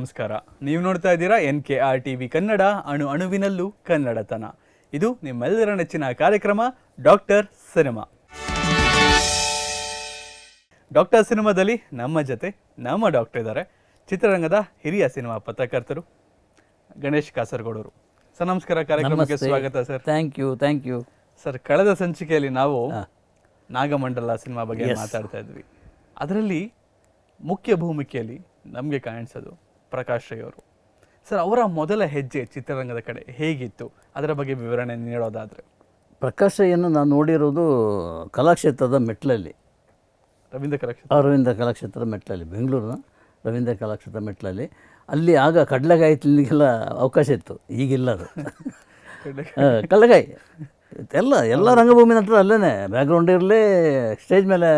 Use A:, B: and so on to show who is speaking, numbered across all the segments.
A: ನಮಸ್ಕಾರ. ನೀವು ನೋಡ್ತಾ ಇದ್ದೀರಾ N K R T V Kannada ಅಣು ಅಣುವಿನಲ್ಲೂ ಕನ್ನಡತನ. ಇದು ನಿಮ್ಮೆಲ್ಲರ ನೆಚ್ಚಿನ ಕಾರ್ಯಕ್ರಮ ಡಾಕ್ಟರ್ ಸಿನಿಮಾ. ಡಾಕ್ಟರ್ ಸಿನಿಮಾದಲ್ಲಿ ನಮ್ಮ ಜೊತೆ ನಮ್ಮ ಡಾಕ್ಟರ್ ಇದ್ದಾರೆ. ಚಿತ್ರರಂಗದ ಹಿರಿಯ ಸಿನಿಮಾ ಪತ್ರಕರ್ತರು ಗಣೇಶ್ ಕಾಸರಗೋಡರು. ಸರ್ ನಮಸ್ಕಾರ. ಕಾರ್ಯಕ್ರಮಕ್ಕೆ ಸ್ವಾಗತ sir.
B: Thank you thank you
A: sir ಕಳೆದ ಸಂಚಿಕೆಯಲ್ಲಿ ನಾವು ನಾಗಮಂಡಲ ಸಿನಿಮಾ ಬಗ್ಗೆ ಮಾತಾಡ್ತಾ ಇದ್ವಿ. ಅದರಲ್ಲಿ ಮುಖ್ಯ ಭೂಮಿಕೆಯಲ್ಲಿ ನಮಗೆ ಕಾಣಿಸೋದು ಪ್ರಕಾಶ್ ರೈ ಅವರು ಸರ್ ಅವರ ಮೊದಲ ಹೆಜ್ಜೆ ಚಿತ್ರರಂಗದ ಕಡೆ ಹೇಗಿತ್ತು? ಅದರ ಬಗ್ಗೆ ವಿವರಣೆ ನೀಡೋದಾದರೆ.
B: ಪ್ರಕಾಶ್ ರೈಯನ್ನು ನಾನು ನೋಡಿರೋದು ಕಲಾಕ್ಷೇತ್ರದ ಮೆಟ್ಲಲ್ಲಿ.
A: ರವೀಂದ್ರ ಕಲಾಕ್ಷೇತ್ರ.
B: ಅರವಿಂದ ಕಲಾಕ್ಷೇತ್ರದ ಮೆಟ್ಲಲ್ಲಿ ಬೆಂಗಳೂರಿನ ರವೀಂದ್ರ ಕಲಾಕ್ಷೇತ್ರ ಮೆಟ್ಲಲ್ಲಿ. ಅಲ್ಲಿ ಆಗ ಕಡಲೆಗಾಯಿ ತಿನ್ನಲಿಕ್ಕೆಲ್ಲ ಅವಕಾಶ ಇತ್ತು ಈಗಿಲ್ಲ ಅದು. ಕಡಲೆಗಾಯಿ. ಕಡಲೆಕಾಯಿ ಎಲ್ಲ ಎಲ್ಲ ರಂಗಭೂಮಿ ನಟರು ಅಲ್ಲೇ ಬ್ಯಾಕ್ಗ್ರೌಂಡ್ ಇರಲಿ ಸ್ಟೇಜ್ ಮೇಲೆ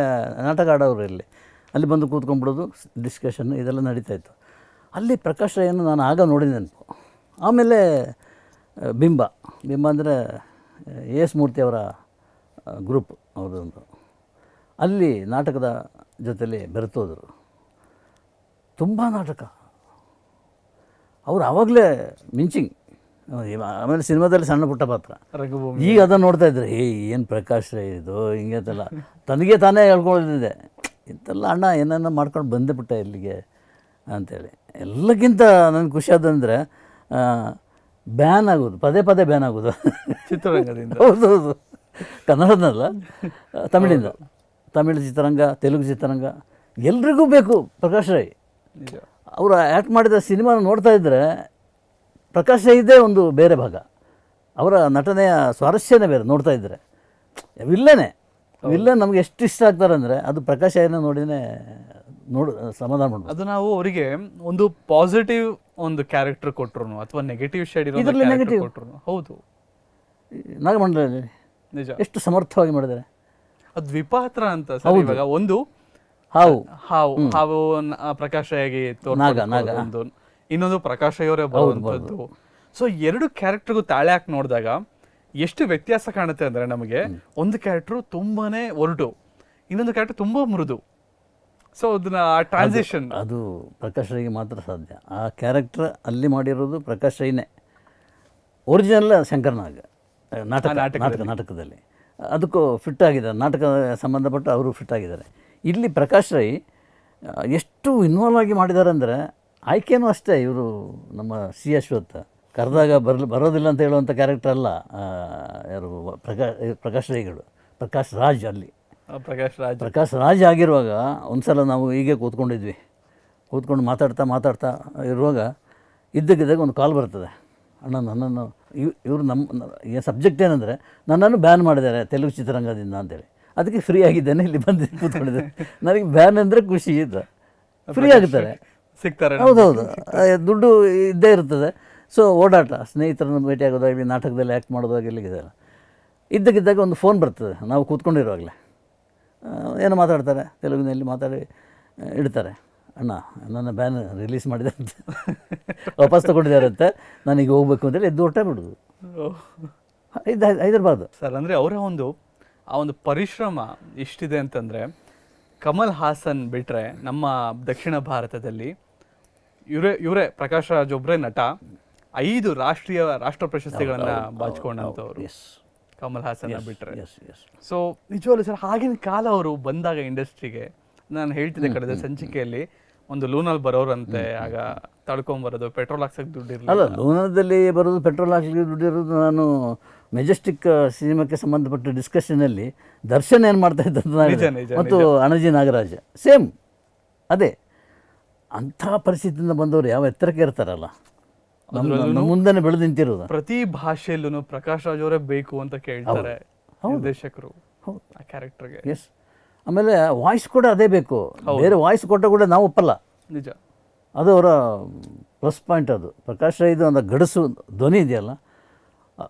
B: ನಾಟಕ ಆಡೋರು ಇರಲಿ. ಅಲ್ಲಿ ಬಂದು ಕೂತ್ಕೊಂಡ್ಬಿಡೋದು ಡಿಸ್ಕಷನ್ ಇದೆಲ್ಲ ನಡೀತಾ ಇತ್ತು. ಅಲ್ಲಿ ಪ್ರಕಾಶ್ ರೈಯನ್ನು ನಾನು ಆಗ ನೋಡಿದ ನೆನಪು. ಆಮೇಲೆ ಬಿಂಬ. ಬಿಂಬ ಅಂದರೆ ಎ ಎಸ್ ಮೂರ್ತಿ ಅವರ ಗ್ರೂಪ್ ಅವ್ರದ್ದೊಂದು. ಅಲ್ಲಿ ನಾಟಕದ ಜೊತೆಯಲ್ಲಿ ಬೆರೆತೋದರು. ತುಂಬ ನಾಟಕ. ಅವ್ರು ಆವಾಗಲೇ ಮಿಂಚಿಂಗ್. ಆಮೇಲೆ ಸಿನಿಮಾದಲ್ಲಿ ಸಣ್ಣ ಪುಟ್ಟ ಪಾತ್ರ. ಈಗ ಅದನ್ನು ನೋಡ್ತಾ ಇದ್ರೆ ಏ ಏನು ಪ್ರಕಾಶ್ ರೈ ಇದು? ಹಿಂಗೆತ್ತಲ್ಲ ತನಗೆ ತಾನೇ ಹೇಳ್ಕೊಂಡಿದ್ದೆ ಇಂಥೆಲ್ಲ ಅಣ್ಣ ಏನನ್ನ ಮಾಡ್ಕೊಂಡು ಬಂದೇ ಬಿಟ್ಟ ಇಲ್ಲಿಗೆ. ಅಂತೇಳಿ. ಎಲ್ಲಕ್ಕಿಂತ ನನಗೆ ಖುಷಿ ಆದಂದರೆ ಬ್ಯಾನ್ ಆಗೋದು ಪದೇ ಪದೇ ಬ್ಯಾನ್ ಆಗೋದು.
A: ಚಿತ್ರರಂಗದಿಂದ.
B: ಹೌದು ಹೌದು. ಕನ್ನಡದಲ್ಲ ತಮಿಳಿಂದ. ತಮಿಳು ಚಿತ್ರರಂಗ ತೆಲುಗು ಚಿತ್ರರಂಗ ಎಲ್ರಿಗೂ ಬೇಕು ಪ್ರಕಾಶ್ ರೈ ಅವರು ಆ್ಯಕ್ಟ್ ಮಾಡಿದ ಸಿನಿಮಾನ ನೋಡ್ತಾ ಇದ್ದರೆ ಪ್ರಕಾಶ್ ರೈದೇ ಒಂದು ಬೇರೆ ಭಾಗ. ಅವರ ನಟನೆಯ ಸ್ವಾರಸ್ಯನೇ ಬೇರೆ ನೋಡ್ತಾ ಇದ್ದರೆ ವಿಲ್ಲನೇ. ವಿಲ್ಲನ್ ನಮ್ಗೆ ಎಷ್ಟು ಇಷ್ಟ ಆಗ್ತಾರೆ ಅಂದರೆ ಅದು ಪ್ರಕಾಶ್ ರೈನ ನೋಡಿನೇ ನೋಡು ಸಮಾಧಾನ ಮಾಡ್ಬೋದು
A: ಅದು ನಾವು ಅವರಿಗೆ ಒಂದು ಪಾಸಿಟಿವ್ ಒಂದು ಕ್ಯಾರೆಕ್ಟರ್ ಕೊಟ್ಟರು ಅಥವಾ ನೆಗೆಟಿವ್ ಶೇಡ್
B: ಇದ್ರಲ್ಲಿ
A: ಕೊಟ್ಟರು
B: negative.
A: ಕೊಟ್ರು ಹೌದು.
B: ನಾಗಮಂಡಲದಲ್ಲಿ
A: ನಿಜ.
B: ಎಷ್ಟು ಸಮರ್ಥವಾಗಿ ಮಾಡಿದ್ದಾರೆ.
A: ಅದು ದ್ವಿಪಾತ್ರ ಅಂತ ಸರ್ ಇವಾಗ ಒಂದು
B: ಹಾವು.
A: ಹಾವು ಹಾವು ಪ್ರಕಾಶ ಹೇಗೆ ಒಂದು. ಇನ್ನೊಂದು ಪ್ರಕಾಶ ಇವರೇ ಬರುವಂತದ್ದು ಸೊ ಎರಡು ಕ್ಯಾರೆಕ್ಟರ್ಗೂ ತಾಳೆ ಹಾಕಿ ನೋಡಿದಾಗ ಎಷ್ಟು ವ್ಯತ್ಯಾಸ ಕಾಣುತ್ತೆ ಅಂದ್ರೆ ನಮಗೆ ಒಂದು ಕ್ಯಾರೆಕ್ಟರ್ ತುಂಬಾನೇ ಒರಟು ಇನ್ನೊಂದು ಕ್ಯಾರೆಕ್ಟರ್ ತುಂಬಾ ಮೃದು. ಸೊ ಅದನ್ನ ಆ ಟ್ರಾನ್ಸಿಷನ್
B: ಅದು ಪ್ರಕಾಶ್ ರೈಗೆ ಮಾತ್ರ ಸಾಧ್ಯ. ಆ ಕ್ಯಾರೆಕ್ಟರ್ ಅಲ್ಲಿ ಮಾಡಿರೋದು ಪ್ರಕಾಶ್ ರೈನೇ. ಒರಿಜಿನಲ್ ಶಂಕರ್ನಾಗ್ ನಾಟಕ ನಾಟಕ ನಾಟಕದಲ್ಲಿ. ಅದಕ್ಕೂ ಫಿಟ್ ಆಗಿದ್ದಾರೆ. ನಾಟಕ ಸಂಬಂಧಪಟ್ಟು ಅವರು ಫಿಟ್ ಆಗಿದ್ದಾರೆ. ಇಲ್ಲಿ ಪ್ರಕಾಶ್ ರೈ ಎಷ್ಟು ಇನ್ವಾಲ್ವ್ ಆಗಿ ಮಾಡಿದ್ದಾರೆ ಅಂದರೆ ಆಯ್ಕೆನೂ ಅಷ್ಟೇ ಇವರು ನಮ್ಮ ಸಿ ಅಶ್ವಥ್. ಕರೆದಾಗ ಬರಲು ಬರೋದಿಲ್ಲ ಅಂತ ಹೇಳುವಂಥ ಕ್ಯಾರೆಕ್ಟರ್ ಅಲ್ಲ ಯಾರು ಪ್ರಕಾಶ್ ಪ್ರಕಾಶ್ ರೈಗಳು. ಪ್ರಕಾಶ್ ರಾಜ್ ಅಲ್ಲಿ.
A: ಪ್ರಕಾಶ್ ರಾಜ್.
B: ಪ್ರಕಾಶ್ ರಾಜ್ ಆಗಿರುವಾಗ ಒಂದು ಸಲ ನಾವು ಹೀಗೆ ಕೂತ್ಕೊಂಡಿದ್ವಿ. ಕೂತ್ಕೊಂಡು ಮಾತಾಡ್ತಾ ಮಾತಾಡ್ತಾ ಇರುವಾಗ ಇದ್ದಕ್ಕಿದ್ದಾಗ ಒಂದು ಕಾಲ್ ಬರ್ತದೆ. ಅಣ್ಣ ನನ್ನನ್ನು ಇವ್ ಇವರು ನಮ್ಮ ಸಬ್ಜೆಕ್ಟ್ ಏನಂದರೆ ನನ್ನನ್ನು ಬ್ಯಾನ್ ಮಾಡಿದ್ದಾರೆ ತೆಲುಗು ಚಿತ್ರರಂಗದಿಂದ ಅಂತೇಳಿ. ಅದಕ್ಕೆ ಫ್ರೀ ಆಗಿದ್ದೇನೆ ಇಲ್ಲಿ ಬಂದು ಕೂತ್ಕೊಂಡಿದ್ದೆ ನನಗೆ ಬ್ಯಾನ್ ಅಂದರೆ ಖುಷಿ ಇದ್ದ. ಫ್ರೀ ಆಗುತ್ತಾರೆ
A: ಸಿಗ್ತಾರೆ
B: ಹೌದೌದು. ದುಡ್ಡು ಇದ್ದೇ ಇರ್ತದೆ. ಸೊ ಓಡಾಟ. ಸ್ನೇಹಿತರನ್ನು ಭೇಟಿಯಾಗೋದಾಗಲಿ ನಾಟಕದಲ್ಲಿ ಆ್ಯಕ್ಟ್ ಮಾಡೋದಾಗಲಿ ಇದೆಲ್ಲ. ಇದ್ದಕ್ಕಿದ್ದಾಗ ಒಂದು ಫೋನ್ ಬರ್ತದೆ. ನಾವು ಕೂತ್ಕೊಂಡಿರುವಾಗಲೇ. ಏನೋ ಮಾತಾಡ್ತಾರೆ ತೆಲುಗಿನಲ್ಲಿ ಮಾತಾಡಿ ಇಡ್ತಾರೆ. ಅಣ್ಣ ನನ್ನ ಬ್ಯಾನ್ ರಿಲೀಸ್ ಮಾಡಿದೆ ಅಂತ ವಾಪಸ್ ತಗೊಂಡಿದ್ದಾರೆ ಅಂತ. ನನಗೆ ಹೋಗ್ಬೇಕು ಅಂತೇಳಿ ಎದ್ದು ಹೊಟ್ಟೆ ಬಿಡೋದು. ಇದು ಹೈದರಾಬಾದ್.
A: ಸರ್ ಅಂದರೆ ಅವರ ಒಂದು ಆ ಒಂದು ಪರಿಶ್ರಮ ಎಷ್ಟಿದೆ ಅಂತಂದರೆ ಕಮಲ್ ಹಾಸನ್ ಬಿಟ್ಟರೆ ನಮ್ಮ ದಕ್ಷಿಣ ಭಾರತದಲ್ಲಿ ಇವರೇ ಇವರೇ ಪ್ರಕಾಶ್ ರಾಜ್ ಒಬ್ಬರೇ ನಟ. ಐದು ರಾಷ್ಟ್ರೀಯ ರಾಷ್ಟ್ರ ಪ್ರಶಸ್ತಿಗಳನ್ನು ಬಾಚಿಕೊಂಡಂಥವ್ರು.
B: ಎಸ್
A: ಕಮಲ್ ಹಾಸನ್ ಬಿಟ್ರೆ. ಸೊ ನಿಜವಾಗ್ಲೂ ಸರ್ ಆಗಿನ ಕಾಲ ಅವರು ಬಂದಾಗ ಇಂಡಸ್ಟ್ರಿಗೆ ನಾನು ಹೇಳ್ತಿದ್ದೆ ಕಳೆದ ಸಂಚಿಕೆಯಲ್ಲಿ ಒಂದು ಲೂನಲ್ಲಿ ಬರೋರಂತೆ ಆಗ ತಡ್ಕೊಂಬರೋದು ಪೆಟ್ರೋಲ್ ಹಾಕ್ಸಕ್ಕೆ ದುಡ್ಡು
B: ಅಲ್ಲ ಲೋನದಲ್ಲಿ ಬರೋದು ಪೆಟ್ರೋಲ್ ಹಾಕ್ಲಿಕ್ಕೆ ದುಡ್ಡಿರೋದು ನಾನು ಮೆಜೆಸ್ಟಿಕ್ ಸಿನಿಮಾಕ್ಕೆ ಸಂಬಂಧಪಟ್ಟ ಡಿಸ್ಕಷನಲ್ಲಿ ದರ್ಶನ್ ಏನು ಮಾಡ್ತಾ ಇದ್ದ ಅಂತ ನಾನು
A: ನಿಜ,
B: ಹೇಳಿದೆ.
A: ನಿಜ,
B: ಮತ್ತು ಅಣಜಿ ನಾಗರಾಜ ಸೇಮ್ ಅದೇ. ಅಂಥ ಪರಿಸ್ಥಿತಿಯಿಂದ ಬಂದವರು ಯಾವ ಎತ್ತರಕ್ಕೆ ಇರ್ತಾರಲ್ಲ. ನಮ್ಮ ಮುಂದೆನೆ ಬೆಳೆದು ನಿಂತಿರೋದು.
A: ಪ್ರತಿ ಭಾಷೆಯಲ್ಲೂ ಪ್ರಕಾಶ್ ರಾಜ್ ಅವರೇ ಬೇಕು ಅಂತ ಕೇಳ್ತಾರೆ ನಿರ್ದೇಶಕರು
B: ಹೌದು.
A: ಆ ಕ್ಯಾರೆಕ್ಟರ್ಗೆ
B: ಎಸ್ ಆಮೇಲೆ ವಾಯ್ಸ್ ಕೂಡ ಅದೇ ಬೇಕು. ಬೇರೆ ವಾಯ್ಸ್ ಕೊಟ್ಟ ಕೂಡ ನಾವು ಒಪ್ಪಲ್ಲ.
A: ನಿಜ.
B: ಅದು ಅವರ ಪ್ಲಸ್ ಪಾಯಿಂಟ್ ಅದು. ಪ್ರಕಾಶ್ ರೈದು ಒಂದು ಗಡಸು ಧ್ವನಿ ಇದೆಯಲ್ಲ.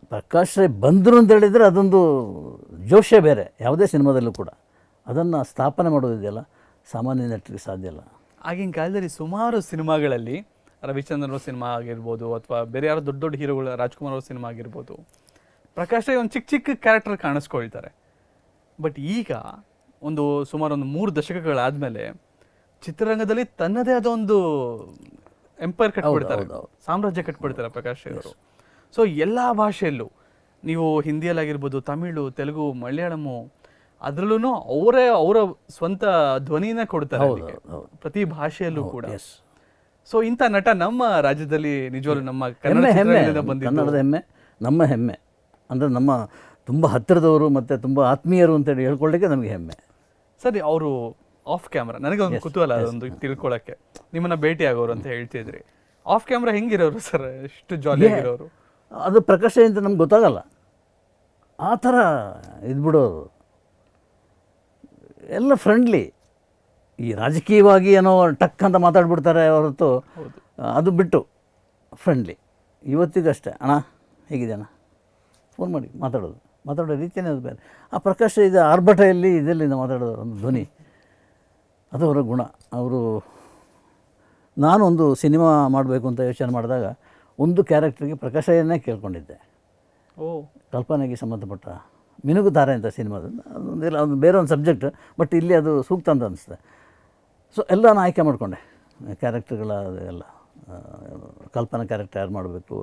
B: ಪ್ರಕಾಶ್ ರೈ ಬಂದರು ಅಂತ ಹೇಳಿದರೆ ಅದೊಂದು ಜೋಶೆ ಬೇರೆ ಯಾವುದೇ ಸಿನಿಮಾದಲ್ಲೂ ಕೂಡ. ಅದನ್ನು ಸ್ಥಾಪನೆ ಮಾಡೋದಿದೆಯಲ್ಲ. ಸಾಮಾನ್ಯ ನಟರಿಗೆ ಸಾಧ್ಯ ಇಲ್ಲ.
A: ಆಗಿನ ಕಾಲದಲ್ಲಿ ಸುಮಾರು ಸಿನಿಮಾಗಳಲ್ಲಿ ರವಿಚಂದ್ರನ್ ಅವ್ರ ಸಿನಿಮಾ ಆಗಿರ್ಬೋದು ಅಥವಾ ಬೇರೆ ಯಾರೋ ದೊಡ್ಡ ದೊಡ್ಡ ಹೀರೋಗಳ ರಾಜ್ಕುಮಾರ್ ಅವ್ರ ಸಿನಿಮಾ ಆಗಿರ್ಬೋದು ಪ್ರಕಾಶ್ ರೈ ಒಂದು ಚಿಕ್ಕ ಚಿಕ್ಕ ಕ್ಯಾರೆಕ್ಟರ್ ಕಾಣಿಸ್ಕೊಳ್ತಾರೆ. ಬಟ್ ಈಗ ಒಂದು ಸುಮಾರು ಒಂದು ಮೂರು ದಶಕಗಳಾದಮೇಲೆ ಚಿತ್ರರಂಗದಲ್ಲಿ ತನ್ನದೇ ಆದ ಒಂದು ಎಂಪೈರ್ ಕಟ್ಬಿಡ್ತಾರೆ. ಸಾಮ್ರಾಜ್ಯ ಕಟ್ಬಿಡ್ತಾರೆ ಪ್ರಕಾಶ್ ರೈ ಅವರು. ಸೊ ಎಲ್ಲಾ ಭಾಷೆಯಲ್ಲೂ ನೀವು ಹಿಂದಿಯಲ್ಲಾಗಿರ್ಬೋದು ತಮಿಳು ತೆಲುಗು ಮಲಯಾಳಮು ಅದರಲ್ಲೂ ಅವರೇ ಅವರ ಸ್ವಂತ ಧ್ವನಿನ ಕೊಡ್ತಾರೆ. ಪ್ರತಿ ಭಾಷೆಯಲ್ಲೂ ಕೂಡ. ಸೊ ಇಂಥ ನಟ ನಮ್ಮ ರಾಜ್ಯದಲ್ಲಿ ನಿಜವಾಗ್ಲೂ ನಮ್ಮ ಕನ್ನಡ
B: ಹೆಮ್ಮೆ ಹೆಮ್ಮೆ.
A: ಚಿತ್ರರಂಗದಿಂದ ಬಂದಿದ್ದು.
B: ಕನ್ನಡದ ಹೆಮ್ಮೆ ನಮ್ಮ ಹೆಮ್ಮೆ. ಅಂದರೆ ನಮ್ಮ ತುಂಬ ಹತ್ತಿರದವರು ಮತ್ತು ತುಂಬ ಆತ್ಮೀಯರು ಅಂತೇಳಿ ಹೇಳ್ಕೊಳ್ಳಿಕ್ಕೆ ನಮಗೆ ಹೆಮ್ಮೆ.
A: ಸರಿ ಅವರು ಆಫ್ ಕ್ಯಾಮ್ರಾ ನನಗೆ ಒಂದು ಕುತೂಹಲ ಅದೊಂದು ತಿಳ್ಕೊಳಕ್ಕೆ. ನಿಮ್ಮನ್ನ ಭೇಟಿ ಆಗೋರು ಅಂತ ಹೇಳ್ತಿದ್ರಿ ಆಫ್ ಕ್ಯಾಮ್ರಾ ಹೆಂಗಿರೋರು ಸರ್? ಎಷ್ಟು ಜಾಲಿ ಆಗಿರೋರು?
B: ಅದು ಪ್ರಕಾಶ ಅಂತ ನಮ್ಗೆ ಗೊತ್ತಾಗಲ್ಲ. ಆ ಥರ ಇದ್ಬಿಡೋರು. ಎಲ್ಲ ಫ್ರೆಂಡ್ಲಿ ಈ ರಾಜಕೀಯವಾಗಿ ಏನೋ ಟಕ್ ಅಂತ ಮಾತಾಡ್ಬಿಡ್ತಾರೆ ಹೊರತು. ಅದು ಬಿಟ್ಟು ಫ್ರೆಂಡ್ಲಿ ಇವತ್ತಿಗಷ್ಟೇ. ಅಣ್ಣ ಹೇಗಿದೆಯಣ್ಣ ಫೋನ್ ಮಾಡಿ ಮಾತಾಡೋದು. ಮಾತಾಡೋ ರೀತಿಯೇ ಅದು ಬೇರೆ. ಆ ಪ್ರಕಾಶ ಇದು ಆರ್ಭಟೆಯಲ್ಲಿ ಇದರಿಂದ ಮಾತಾಡೋದು ಒಂದು ಧ್ವನಿ. ಅದು ಅವರ ಗುಣ. ಅವರು ನಾನೊಂದು ಸಿನಿಮಾ ಮಾಡಬೇಕು ಅಂತ ಯೋಚನೆ ಮಾಡಿದಾಗ ಒಂದು ಕ್ಯಾರೆಕ್ಟ್ರಿಗೆ ಪ್ರಕಾಶಯನ್ನೇ ಕೇಳ್ಕೊಂಡಿದ್ದೆ.
A: ಓ.
B: ಕಲ್ಪನೆಗೆ ಸಂಬಂಧಪಟ್ಟ ಮಿನುಗುತ್ತಾರೆ ಅಂತ ಸಿನಿಮಾದ ಅದೊಂದಿಲ್ಲ ಅದು ಬೇರೆ ಒಂದು ಸಬ್ಜೆಕ್ಟ್ ಬಟ್ ಇಲ್ಲಿ ಅದು ಸೂಕ್ತ ಅಂತ ಅನಿಸ್ತದೆ ಸೊ ಎಲ್ಲನ ಆಯ್ಕೆ ಮಾಡಿಕೊಂಡೆ. ಕ್ಯಾರೆಕ್ಟರ್ಗಳ ಎಲ್ಲ ಕಲ್ಪನಾ ಕ್ಯಾರೆಕ್ಟರ್ ಯಾರು ಮಾಡಬೇಕು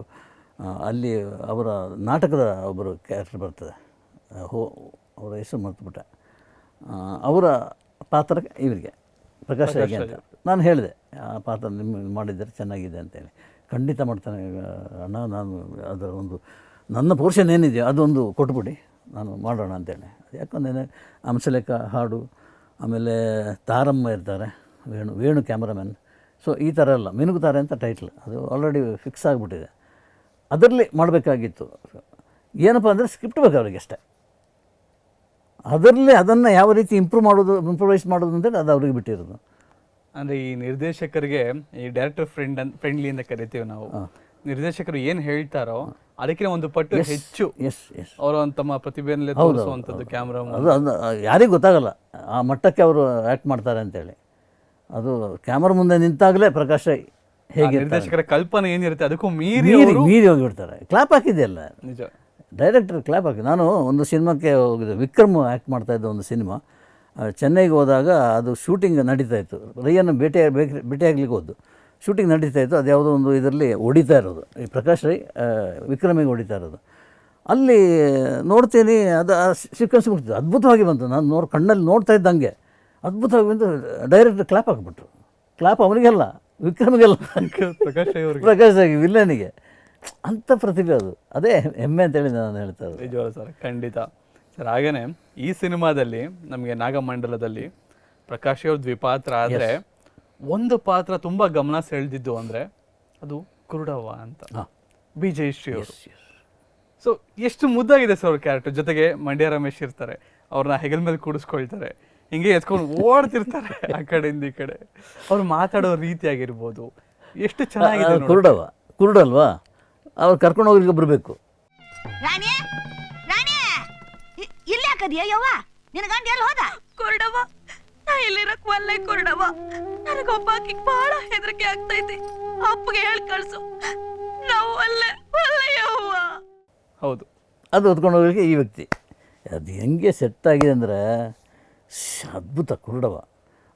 B: ಅಲ್ಲಿ ಅವರ ನಾಟಕದ ಒಬ್ಬರು ಕ್ಯಾರೆಕ್ಟರ್ ಬರ್ತದೆ ಹೋ ಅವರ ಹೆಸರು ಮರ್ತುಬಿಟ್ಟೆ. ಅವರ ಪಾತ್ರಕ್ಕೆ ಇವರಿಗೆ ಪ್ರಕಾಶ್ ಹೇಗೆ ಅಂತ. ನಾನು ಹೇಳಿದೆ ಆ ಪಾತ್ರ ನಿಮ್ಮ ಮಾಡಿದ್ದಾರೆ ಚೆನ್ನಾಗಿದೆ ಅಂತೇಳಿ ಖಂಡಿತ ಮಾಡ್ತಾನೆ ಅಣ್ಣ ನಾನು ಅದರ ಒಂದು ನನ್ನ ಪೋರ್ಷನ್ ಏನಿದೆಯೋ ಅದೊಂದು ಕೊಟ್ಬಿಡಿ ನಾನು ಮಾಡೋಣ ಅಂತೇಳಿ ಯಾಕಂದ್ರೆ ಹಂಸಲೇಖ ಹಾಡು ಆಮೇಲೆ ತಾರಮ್ಮ ಇರ್ತಾರೆ ವೇಣು ವೇಣು ಕ್ಯಾಮ್ರಾಮನ್. ಸೊ ಈ ಥರ ಎಲ್ಲ ಮಿನುಗುತ್ತಾರೆ ಅಂತ ಟೈಟ್ಲ್ ಅದು ಆಲ್ರೆಡಿ ಫಿಕ್ಸ್ ಆಗಿಬಿಟ್ಟಿದೆ. ಅದರಲ್ಲಿ ಮಾಡಬೇಕಾಗಿತ್ತು. ಏನಪ್ಪ ಅಂದರೆ ಸ್ಕ್ರಿಪ್ಟ್ ಬೇಕು ಅವ್ರಿಗೆ ಅಷ್ಟೇ. ಅದರಲ್ಲಿ ಅದನ್ನು ಯಾವ ರೀತಿ ಇಂಪ್ರೂವ್ ಮಾಡೋದು ಇಂಪ್ರೂವೈಸ್ ಮಾಡೋದು ಅಂತೇಳಿ ಅದು ಅವ್ರಿಗೆ ಬಿಟ್ಟಿರೋದು.
A: ಅಂದರೆ ಈ ನಿರ್ದೇಶಕರಿಗೆ ಈ ಡೈರೆಕ್ಟರ್ ಫ್ರೆಂಡ್ ಫ್ರೆಂಡ್ಲಿ ಅಂತ ಕರಿತೀವಿ ನಾವು. ನಿರ್ದೇಶಕರು ಏನ್ ಹೇಳ್ತಾರೋ ಅದಕ್ಕೆ ಒಂದು ಪಟ್ಟು ಹೆಚ್ಚು
B: ಎಸ್ ಎಸ್
A: ಅವರ ತಮ್ಮ ಪ್ರತಿಭೆಯಲ್ಲೇ ತೋರಿಸುವಂಥದ್ದು ಕ್ಯಾಮ್ರಾ
B: ಅದು ಅದು ಯಾರಿಗೂ ಗೊತ್ತಾಗಲ್ಲ. ಆ ಮಟ್ಟಕ್ಕೆ ಅವರು ಆ್ಯಕ್ಟ್ ಮಾಡ್ತಾರೆ ಅಂತೇಳಿ. ಅದು ಕ್ಯಾಮ್ರಾ ಮುಂದೆ ನಿಂತಾಗಲೇ ಪ್ರಕಾಶ ಹೇಗೆ
A: ನಿರ್ದೇಶಕರ ಕಲ್ಪನೆ ಏನಿರುತ್ತೆ ಅದಕ್ಕೂ ಮೀರಿ
B: ಮೀರಿ ಹೋಗಿಬಿಡ್ತಾರೆ. ಕ್ಲಾಪ್ ಹಾಕಿದೆಯಲ್ಲ
A: ನಿಜ.
B: ಡೈರೆಕ್ಟರ್ ಕ್ಲಾಪ್ ಹಾಕಿ. ನಾನು ಒಂದು ಸಿನಿಮಾಕ್ಕೆ ಹೋಗಿದ್ದೆ. ವಿಕ್ರಮ್ ಆ್ಯಕ್ಟ್ ಮಾಡ್ತಾ ಇದ್ದ ಒಂದು ಸಿನಿಮಾ. ಚೆನ್ನೈಗೆ ಹೋದಾಗ ಅದು ಶೂಟಿಂಗ್ ನಡೀತಾ ಇತ್ತು. ರೈಯನ್ನು ಭೇಟಿ ಭೇಟಿಯಾಗ್ಲಿಕ್ಕೆ ಹೋದ್ದು. ಶೂಟಿಂಗ್ ನಡೀತಾ ಇತ್ತು. ಅದು ಯಾವುದೋ ಒಂದು ಇದರಲ್ಲಿ ಹೊಡಿತಾ ಇರೋದು. ಈ ಪ್ರಕಾಶ್ ರೈ ವಿಕ್ರಮಿಗೆ ಹೊಡಿತಾ ಇರೋದು. ಅಲ್ಲಿ ನೋಡ್ತೀನಿ ಅದು ಸೀಕ್ವೆನ್ಸ್ ಬಿಡ್ತಿದ್ದು ಅದ್ಭುತವಾಗಿ ಬಂತು. ನಾನು ನೋಡಿ ಕಣ್ಣಲ್ಲಿ ನೋಡ್ತಾ ಇದ್ದಂಗೆ. ಅದ್ಭುತವಾಗಿ ಬಂತು. ಡೈರೆಕ್ಟ್ ಕ್ಲಾಪ್ ಹಾಕ್ಬಿಟ್ರು. ಕ್ಲಾಪ್ ಅವನಿಗೆಲ್ಲ ವಿಕ್ರಮಿಗೆಲ್ಲ.
A: ಪ್ರಕಾಶ್
B: ಪ್ರಕಾಶ್ ಆಗಿ ವಿಲ್ಲನಿಗೆ ಅಂಥ ಪ್ರತಿಭೆ ಅದು. ಅದೇ ಹೆಮ್ಮೆ ಅಂತೇಳಿ ನಾನು ಹೇಳ್ತಾ ಇರೋದು.
A: ಸರ್ ಖಂಡಿತ. ಸರ್ ಹಾಗೇನೆ ಈ ಸಿನಿಮಾದಲ್ಲಿ ನಮಗೆ ನಾಗಮಂಡಲದಲ್ಲಿ ಪ್ರಕಾಶ್ ಅವ್ರ ದ್ವಿಪಾತ್ರ ಆದ್ರೆ ಒಂದು ಪಾತ್ರ ತುಂಬ ಗಮನ ಸೆಳೆದಿದ್ದು ಅಂದರೆ ಅದು ಕುರುಡವ್ವ ಅಂತ. ಬಿ ಜಯಶ್ರೀ ಅವರು. ಸೊ ಎಷ್ಟು ಮುದ್ದಾಗಿದೆ ಸರ್ ಅವ್ರ ಕ್ಯಾರೆಕ್ಟರ್ ಜೊತೆಗೆ ಮಂಡ್ಯ ರಮೇಶ್ ಇರ್ತಾರೆ. ಅವ್ರನ್ನ ಹೆಗಲ್ ಮೇಲೆ ಕೂಡಿಸ್ಕೊಳ್ತಾರೆ. ಹಿಂಗೆ ಎತ್ಕೊಂಡು ಓಡ್ತಿರ್ತಾರೆ ಆ ಕಡೆಯಿಂದ ಈ ಕಡೆ. ಅವ್ರು ಮಾತಾಡೋ ರೀತಿ ಆಗಿರ್ಬೋದು ಎಷ್ಟು ಚೆನ್ನಾಗಿದೆ.
B: ಕುರುಡವ ಕುರುಡಲ್ವಾ? ಅವ್ರು ಕರ್ಕೊಂಡು ಹೋಗಿ ಬರಬೇಕು.
C: ರಾಣಿ ರಾಣಿ ಇ- ಇಲ್ಲಿ ಯಾಕದಿಯ ಯವ್ವ? ನಿನ್ನ ಗಂಡ ಎಲ್ಲಿ ಹೋದ?
D: ಕೊರಡವ ನಾ ಇಲ್ಲಿರಕ್ ಒಲ್ಲೆ ಕೊರಡವ ನನಗೊಬ್ಬಾಕಿ ಬಹಳ ಹೆದರಿಕೆ ಆಗ್ತೈತಿ. ಅಪ್ಪಗೆ ಹೇಳಿ ಕಳ್ಸು. ನಾವು ಒಲ್ಲೆ ಒಲ್ಲೆಯವ್ವ
A: ಹೌದು
B: ಅದು ಹೊತ್ಕೊಂಡು ಹೋಗ್ಲಿಕ್ಕೆ ಈ ವ್ಯಕ್ತಿ. ಅದು ಹೆಂಗೆ ಸೆಟ್ ಆಗಿದೆ ಅಂದ್ರೆ ಅದ್ಭುತ ಕುರುಡವ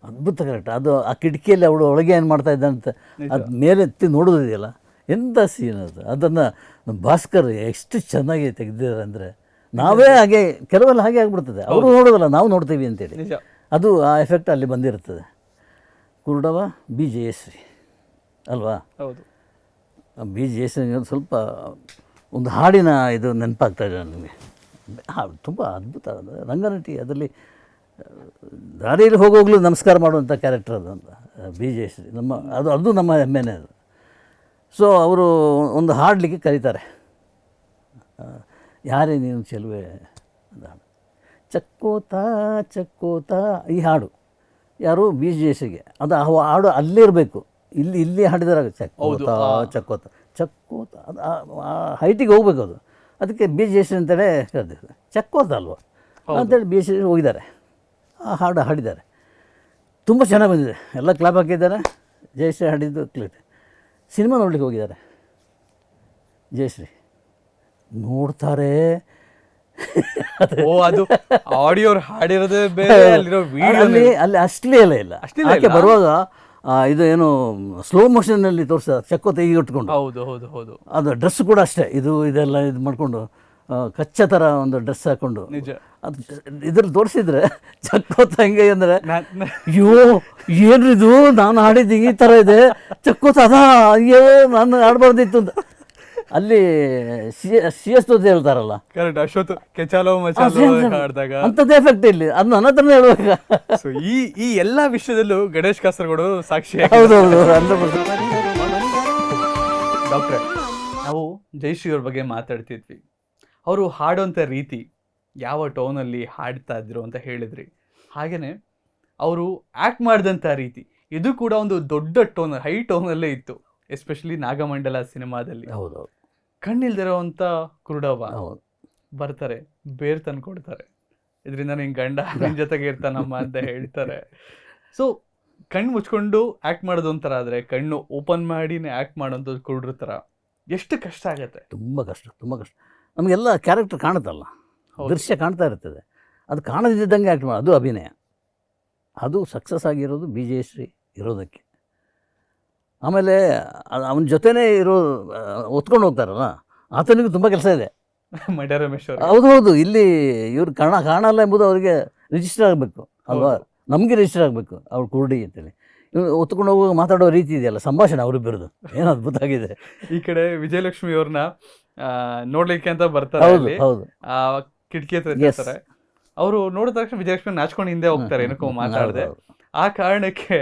B: ಅದ್ಭುತ ಕರೆಕ್ಟ್ ಅದು ಆ ಕಿಟಕಿಯಲ್ಲಿ ಅವಳು ಒಳಗೆ ಏನು ಮಾಡ್ತಾ ಇದ್ದಂತ ಅದು ಮೇಲೆ ಎತ್ತಿ ನೋಡೋದಿದೆಯಲ್ಲ? ಎಂಥ ಸೀನ್ ಅದು? ಅದನ್ನು ನಮ್ಮ ಭಾಸ್ಕರ್ ಎಷ್ಟು ಚೆನ್ನಾಗಿ ತೆಗೆದಿದ್ದಾರೆ ಅಂದರೆ ನಾವೇ ಹಾಗೆ ಕೆಲವೆಲ್ಲ ಹಾಗೆ ಆಗ್ಬಿಡ್ತದೆ. ಅವರು ನೋಡೋದಲ್ಲ ನಾವು ನೋಡ್ತೀವಿ ಅಂತೇಳಿ. ಅದು ಆ ಎಫೆಕ್ಟ್ ಅಲ್ಲಿ ಬಂದಿರ್ತದೆ ಕುರುಡವ ಬಿ ಜಯಶ್ರೀ ಅಲ್ವಾ?
A: ಹೌದು.
B: ಬಿ ಜಿ ಎಸ್ ಸ್ವಲ್ಪ ಒಂದು ಹಾಡಿನ ಇದು ನೆನಪಾಗ್ತಾ ಇದೆ ನನಗೆ. ಹಾಡು ತುಂಬ ಅದ್ಭುತ ಅದು ರಂಗನಟಿ ಅದರಲ್ಲಿ ದಾರಿಯಲ್ಲಿ ಹೋಗೋಗ್ಲೂ ನಮಸ್ಕಾರ ಮಾಡುವಂಥ ಕ್ಯಾರೆಕ್ಟರ್ ಅದು ಅಂತ ಬಿ ಜೆ ಎಸ್ ನಮ್ಮ ಅದು ಅದು ನಮ್ಮ ಹೆಮ್ಮೆನೇ ಅದು. ಸೊ ಅವರು ಒಂದು ಹಾಡಲಿಕ್ಕೆ ಕರೀತಾರೆ. ಯಾರೇ ನೀನು ಚೆಲುವೆ ಅಂತ ಚಕ್ಕೋತಾ ಚಕ್ಕೋತಾ ಈ ಹಾಡು. ಯಾರು ಬಿ ಜಿ ಎಸ್ಗೆ ಅದು ಆ ಹಾಡು ಅಲ್ಲೇ ಇರಬೇಕು. ಇಲ್ಲಿ ಇಲ್ಲಿ ಹಾಡಿದಾಗ ಚಕ್ಕೋತಾ ಚಕ್ಕೋತ. ಚಕ್ಕೋತ ಅದು ಆ ಹೈಟಿಗೆ ಹೋಗ್ಬೇಕು ಅದು. ಅದಕ್ಕೆ ಬಿ ಜಿ ಎಸ್ ಅಂತೇಳಿ ಕರೆದಿದ್ದಾರೆ ಚಕ್ಕೋತ ಅಲ್ವಾ? ಅಂತೇಳಿ ಬಿ ಎಸ್ ಹೋಗಿದ್ದಾರೆ. ಆ ಹಾಡು ಹಾಡಿದ್ದಾರೆ. ತುಂಬ ಚೆನ್ನಾಗಿ ಬಂದಿದೆ. ಎಲ್ಲ ಕ್ಲಾಬ್ ಹಾಕಿದ್ದಾರೆ. ಜಯಶ್ರೀ ಹಾಡಿದ್ದು ಕ್ಲಿಟ್ ಸಿನಿಮಾ ನೋಡ್ಲಿಕ್ಕೆ ಹೋಗಿದ್ದಾರೆ. ಜಯಶ್ರೀ ನೋಡ್ತಾರೆ.
A: ಓ ಅದು ಆಡಿಯೋ ಹಾಡಿರೋದೇ ಬೇರೆ ಅಲ್ಲಿರೋ ವಿಡಿಯೋ
B: ಅಲ್ಲಿ ಅಲ್ಲಿ ಅಶ್ಲೀಲ ಇಲ್ಲ ಅಷ್ಟೇ ಬರುವಾಗ ಇದು ಏನು ಸ್ಲೋ ಮೋಷನ್ನಲ್ಲಿ ತೋರಿಸ ಚಕ್ಕೋತ ಈಗ ಇಟ್ಕೊಂಡು
A: ಹೌದು ಹೌದು ಹೌದು.
B: ಅದು ಡ್ರೆಸ್ ಕೂಡ ಅಷ್ಟೇ. ಇದು ಇದೆಲ್ಲ ಇದು ಮಾಡಿಕೊಂಡು ಕಚ್ಚ ಥರ ಒಂದು ಡ್ರೆಸ್ ಹಾಕೊಂಡು.
A: ನಿಜ.
B: ಅದು ಇದ್ರಲ್ಲಿ ತೋರಿಸಿದ್ರೆ ಚಕ್ಕೋತ ಹೆಂಗೆ ಅಂದರೆ
A: ಅಯ್ಯೋ ಏನು
B: ಅಯ್ಯೋ ಏನ್ರಿದು? ನಾನು ಹಾಡಿದ್ದು ಈ ಥರ ಇದೆ. ಚಕ್ಕೋತ ಅದಾ ಅಯ್ಯೋ ನಾನು ಆಡಬಾರ್ದಿತ್ತು ಅಂತ. ಅಲ್ಲಿ ಸಿ ಎಸ್ ತೋತೆ ಹೇಳ್ತಾರಲ್ಲ.
A: ಕರೆಕ್ಟ್ ಅಶ್ವತ್ ಕೆಚಾಲೋ ಮಚಾಲೋ. ಆಡಿದಾಗ.
B: ಅಂಥದ್ದು ಎಫೆಕ್ಟ್ ಇಲ್ಲಿ. ಅದು ನನ್ನ ಹತ್ರನೇ ಹೇಳುವಾಗ
A: ಸೊ ಈ ಈ ಎಲ್ಲಾ ವಿಷಯದಲ್ಲೂ ಗಣೇಶ್ ಕಾಸರಗೋಡು ಸಾಕ್ಷಿ
B: ಹೌದೌದು
A: ಡಾಕ್ಟ್ರೆ ನಾವು ಜಯಶ್ರೀ ಅವ್ರ ಬಗ್ಗೆ ಮಾತಾಡ್ತಿದ್ವಿ. ಅವರು ಹಾಡೋಂಥ ರೀತಿ ಯಾವ ಟೋನಲ್ಲಿ ಹಾಡ್ತಾ ಇದ್ರು ಅಂತ ಹೇಳಿದ್ರಿ. ಹಾಗೇನೆ ಅವರು ಆ್ಯಕ್ಟ್ ಮಾಡಿದಂಥ ರೀತಿ ಇದು ಕೂಡ ಒಂದು ದೊಡ್ಡ ಟೋನ್ ಹೈ ಟೋನಲ್ಲೇ ಇತ್ತು. ಎಸ್ಪೆಷಲಿ ನಾಗಮಂಡಲ ಸಿನಿಮಾದಲ್ಲಿ.
B: ಹೌದು
A: ಕಣ್ಣಿಲ್ದಿರೋವಂಥ ಕುರುಡವ
B: ಹೌದು.
A: ಬರ್ತಾರೆ ಬೇರ್ ತಂದು ಕೊಡ್ತಾರೆ. ಇದರಿಂದ ನಿನ್ ಗಂಡ ನಿನ್ ಜೊತೆಗೆ ಇರ್ತಾನಮ್ಮ ಅಂತ ಹೇಳ್ತಾರೆ. ಸೊ ಕಣ್ಣು ಮುಚ್ಕೊಂಡು ಆಕ್ಟ್ ಮಾಡೋದು ಒಂಥರ ಆದರೆ ಕಣ್ಣು ಓಪನ್ ಮಾಡಿನೇ ಆ್ಯಕ್ಟ್ ಮಾಡೋಂಥದ್ದು ಕುರುಡ್ರ ಥರ. ಎಷ್ಟು ಕಷ್ಟ ಆಗತ್ತೆ?
B: ತುಂಬ ಕಷ್ಟ ತುಂಬ ಕಷ್ಟ. ನಮಗೆಲ್ಲ ಕ್ಯಾರೆಕ್ಟರ್ ಕಾಣುತ್ತಲ್ಲ. ದೃಶ್ಯ ಕಾಣ್ತಾ ಇರ್ತದೆ. ಅದು ಕಾಣದಿದ್ದಂಗೆ ಆ್ಯಕ್ಟ್ ಮಾಡೋದು ಅದು ಅಭಿನಯ. ಅದು ಸಕ್ಸಸ್ ಆಗಿರೋದು ಬಿ ಜೆ ಶ್ರೀ ಇರೋದಕ್ಕೆ. ಆಮೇಲೆ ಅವನ ಜೊತೆನೇ ಇರೋ ಒತ್ಕೊಂಡು ಹೋಗ್ತಾರಲ್ಲ ಆತನಿಗೂ ತುಂಬ ಕೆಲಸ ಇದೆ.
A: ಮಂಡ್ಯ
B: ಹೌದು ಹೌದು ಇಲ್ಲಿ ಇವ್ರು ಕಾಣ ಕಾಣಲ್ಲ ಎಂಬುದು ಅವರಿಗೆ ರಿಜಿಸ್ಟರ್ ಆಗಬೇಕು ಅಲ್ವಾ. ನಮಗೆ ರಿಜಿಸ್ಟರ್ ಆಗಬೇಕು ಅವ್ರು ಕುರುಡಿ ಅಂತೇಳಿ. ಒತ್ಕೊಂಡು ಹೋಗುವಾಗ ಮಾತಾಡೋ ರೀತಿ ಇದೆಯಲ್ಲ ಸಂಭಾಷಣೆ ಅವರಿಬ್ಬರದು ಏನು ಅದ್ಭುತ ಆಗಿದೆ.
A: ಈ ಕಡೆ ವಿಜಯಲಕ್ಷ್ಮಿ ಅವ್ರನ್ನ ನೋಡ್ಲಿಕ್ಕೆ ಅಂತ ಬರ್ತಾರೆ
B: ಹೌದು ಹೌದು.
A: ಕಿಟಕಿ ಹತ್ರ
B: Yes.
A: ಇರ್ತಾರೆ ಅವರು ನೋಡಿದ ತಕ್ಷಣ ವಿಜಯಲಕ್ಷ್ಮಿ ನಾಚ್ಕೊಂಡು ಹಿಂದೆ ಹೋಗ್ತಾರೆ ಏನಕ್ಕೋ ಮಾತಾಡದೆ. ಆ ಕಾರಣಕ್ಕೆ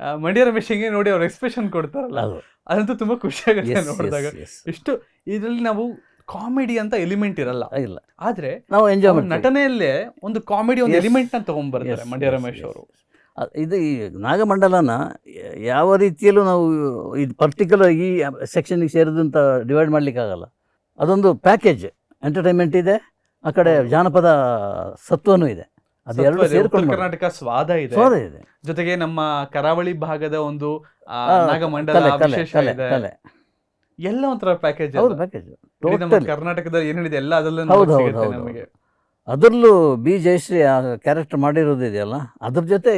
A: ಆ, ರಮೇಶ್ ರಮೇಶಿಗೆ ನೋಡಿ ಅವ್ರ ಎಕ್ಸ್ಪ್ರೆಷನ್ ಕೊಡ್ತಾರಲ್ಲ. ಅದಂತೂ ತುಂಬಾ ಖುಷಿ ಆಗುತ್ತೆ ನೋಡಿದಾಗ. ಎಷ್ಟು ಇದರಲ್ಲಿ ನಾವು ಕಾಮಿಡಿ ಅಂತ ಎಲಿಮೆಂಟ್ ಇರಲ್ಲ
B: ಇಲ್ಲ
A: ಆದ್ರೆ
B: ನಾವು ಎಂಜಾಯ್
A: ನಟನೆಯಲ್ಲೇ ಒಂದು ಕಾಮಿಡಿ ಒಂದು. ಎಲಿಮೆಂಟ್ನ ತಗೊಂಡ್ಬರ್ತಾರೆ ಮಂಡ್ಯ ರಮೇಶ್ ಅವರು.
B: ಇದು ಈ ನಾಗಮಂಡಲನ ಯಾವ ರೀತಿಯಲ್ಲೂ ನಾವು ಇದು ಪರ್ಟಿಕ್ಯುಲರ್ ಈ ಸೆಕ್ಷನ್ಗೆ ಸೇರಿದಂತ ಡಿವೈಡ್ ಮಾಡ್ಲಿಕ್ಕಾಗಲ್ಲ ಅದೊಂದು ಪ್ಯಾಕೇಜ್ ಎಂಟರ್ಟೈನ್ಮೆಂಟ್ ಇದೆ ಆ ಕಡೆ ಜಾನಪದ ಸತ್ವನೂ ಇದೆ ಅದು ಎರಡು ಸೇರ್ಕೊಂಡು
A: ಕರ್ನಾಟಕ ಸ್ವಾದ ಇದೆ.
B: ಸ್ವಾದ ಇದೆ.
A: ಜೊತೆಗೆ ನಮ್ಮ ಕರಾವಳಿ ಭಾಗದ ಒಂದು ನಾಗಮಂಡಲ
B: ಕಲೆ ಕಲೆ
A: ವಿಶೇಷ ಇದೆ. ಎಲ್ಲ ಒಂಥರ ಪ್ಯಾಕೇಜ್
B: ಹೌದು ಪ್ಯಾಕೇಜ್ ಟೋಟಲಿ
A: ಕರ್ನಾಟಕದಲ್ಲಿ ಏನೇನಿದೆ ಎಲ್ಲ ಅದರಲ್ಲೂ
B: ಹೌದು,
A: ನಮಗೆ.
B: ಅದರಲ್ಲೂ ಬಿ ಜಯಶ್ರೀ ಆ ಕ್ಯಾರೆಕ್ಟರ್ ಮಾಡಿರೋದು ಇದೆಯಲ್ಲ ಅದ್ರ ಜೊತೆ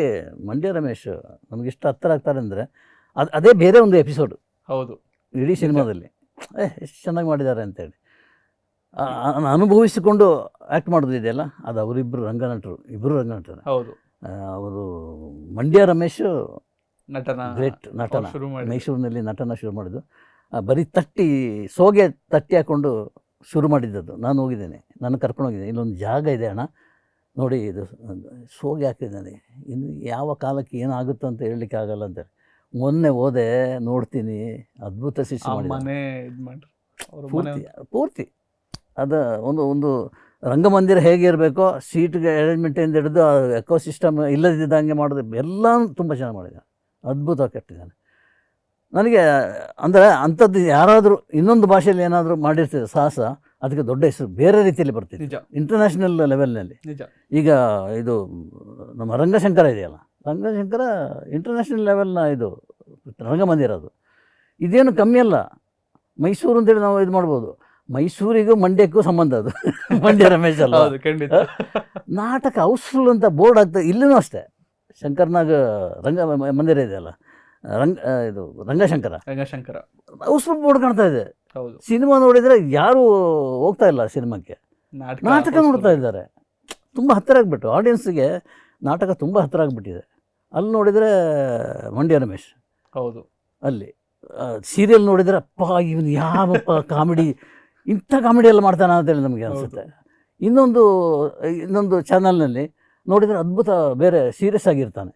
B: ಮಂಡ್ಯ ರಮೇಶ್ ನಮ್ಗೆ ಇಷ್ಟ ಹತ್ತಿರ ಆಗ್ತಾರೆ ಅಂದರೆ ಅದು ಅದೇ ಬೇರೆ ಒಂದು ಎಪಿಸೋಡ್
A: ಹೌದು.
B: ಇಡೀ ಸಿನಿಮಾದಲ್ಲಿ. ಏ ಎಷ್ಟು ಚೆನ್ನಾಗಿ ಮಾಡಿದ್ದಾರೆ ಅಂತೇಳಿ. ಅನುಭವಿಸಿಕೊಂಡು ಆ್ಯಕ್ಟ್ ಮಾಡೋದು ಇದೆಯಲ್ಲ ಅದು ಅವರಿಬ್ಬರು ರಂಗನಟರು ಇಬ್ಬರು ರಂಗನಟರು.
A: ಹೌದು.
B: ಅವರು ಮಂಡ್ಯ ರಮೇಶ್
A: ನಟನ
B: ಗ್ರೇಟ್ ನಟನ.
A: ಶುರು ಮಾಡಿ
B: ಮೈಸೂರಿನಲ್ಲಿ ನಟನ ಶುರು ಮಾಡಿದ್ದು. ಬರೀ ತಟ್ಟಿ ಸೋಗೆ ತಟ್ಟಿ ಹಾಕ್ಕೊಂಡು ಶುರು ಮಾಡಿದ್ದದು ನಾನು ಹೋಗಿದ್ದೇನೆ. ನಾನು ಕರ್ಕೊಂಡು ಹೋಗಿದ್ದೇನೆ. ಇಲ್ಲೊಂದು ಜಾಗ ಇದೆ ಅಣ್ಣ. ನೋಡಿ ಇದು ಸೋಗೆ ಹಾಕಿದ್ದಾನೆ. ಇನ್ನು ಯಾವ ಕಾಲಕ್ಕೆ ಏನಾಗುತ್ತೋ ಅಂತ ಹೇಳಲಿಕ್ಕೆ ಆಗಲ್ಲ ಅಂತ ಮೊನ್ನೆ ಹೋದೆ ನೋಡ್ತೀನಿ. ಅದ್ಭುತ
A: ಮನೆ
B: ಪೂರ್ತಿ ಪೂರ್ತಿ. ಅದು ಒಂದು ಒಂದು ರಂಗಮಂದಿರ ಹೇಗಿರಬೇಕೋ ಸೀಟ್ಗೆ ಅರೇಂಜ್ಮೆಂಟಿಂದ ಹಿಡಿದು ಎಕೋ ಸಿಸ್ಟಮ್ ಇಲ್ಲದಿದ್ದಂಗೆ ಮಾಡೋದು ಎಲ್ಲನೂ ತುಂಬ ಚೆನ್ನಾಗಿ ಮಾಡಿದ್ದಾನೆ ಅದ್ಭುತವಾಗಿ ಕಟ್ಟಿದ್ದಾನೆ. ನನಗೆ ಅಂದರೆ ಅಂಥದ್ದು ಯಾರಾದರೂ ಇನ್ನೊಂದು ಭಾಷೆಯಲ್ಲಿ ಏನಾದರೂ ಮಾಡಿರ್ತಿದ್ರೆ ಸಾಹಸ ಅದಕ್ಕೆ ದೊಡ್ಡ ಹೆಸರು ಬೇರೆ ರೀತಿಯಲ್ಲಿ ಬರ್ತಿದೆ.
A: ನಿಜ.
B: ಇಂಟರ್ನ್ಯಾಷನಲ್ ಲೆವೆಲ್ನಲ್ಲಿ ಈಗ ಇದು ನಮ್ಮ ರಂಗಶಂಕರ ಇದೆಯಲ್ಲ? ರಂಗಶಂಕರ ಇಂಟರ್ನ್ಯಾಷನಲ್ ಲೆವೆಲ್ನ ಇದು ರಂಗಮಂದಿರ ಅದು. ಇದೇನು ಕಮ್ಮಿ ಅಲ್ಲ. ಮೈಸೂರು ಅಂತೇಳಿ ನಾವು ಇದು ಮಾಡ್ಬೋದು. ಮೈಸೂರಿಗೂ ಮಂಡ್ಯಕ್ಕೂ ಸಂಬಂಧ ಅದು. ಮಂಡ್ಯ ರಮೇಶ್ ಅಲ್ಲ
A: ಖಂಡಿತ.
B: ನಾಟಕ ಹೌಸ್ಫುಲ್ ಅಂತ ಬೋರ್ಡ್ ಆಗ್ತದೆ ಇಲ್ಲೂ ಅಷ್ಟೇ. ಶಂಕರ್ನಾಗ ರಂಗ ಮಂದಿರ ಇದೆಯಲ್ಲ ರಂಗ ಇದು ರಂಗಶಂಕರ.
A: ರಂಗಶಂಕರ.
B: ಹೌಸ್ಫುಲ್ ಬೋರ್ಡ್ ಕಾಣ್ತಾ ಇದೆ. ಸಿನಿಮಾ ನೋಡಿದರೆ ಯಾರೂ ಹೋಗ್ತಾ ಇಲ್ಲ ಸಿನಿಮಾಕ್ಕೆ.
A: ನಾಟಕ
B: ನಾಟಕ ನೋಡ್ತಾ ಇದ್ದಾರೆ. ತುಂಬ ಹತ್ತಿರ ಆಗಿಬಿಟ್ಟು ಆಡಿಯನ್ಸ್ಗೆ ನಾಟಕ ತುಂಬ ಹತ್ತಿರ ಆಗಿಬಿಟ್ಟಿದೆ. ಅಲ್ಲಿ ನೋಡಿದರೆ ಮಂಡ್ಯ ರಮೇಶ್.
A: ಹೌದು.
B: ಅಲ್ಲಿ ಸೀರಿಯಲ್ ನೋಡಿದರೆ ಅಪ್ಪ ಇವನು ಯಾವಪ್ಪ ಕಾಮಿಡಿ ಇಂಥ ಕಾಮಿಡಿ ಎಲ್ಲ ಮಾಡ್ತಾನ ಅಂತೇಳಿ ನಮಗೆ ಅನಿಸುತ್ತೆ. ಇನ್ನೊಂದು ಇನ್ನೊಂದು ಚಾನಲ್ನಲ್ಲಿ ನೋಡಿದರೆ ಅದ್ಭುತ ಬೇರೆ ಸೀರಿಯಸ್ ಆಗಿರ್ತಾನೆ.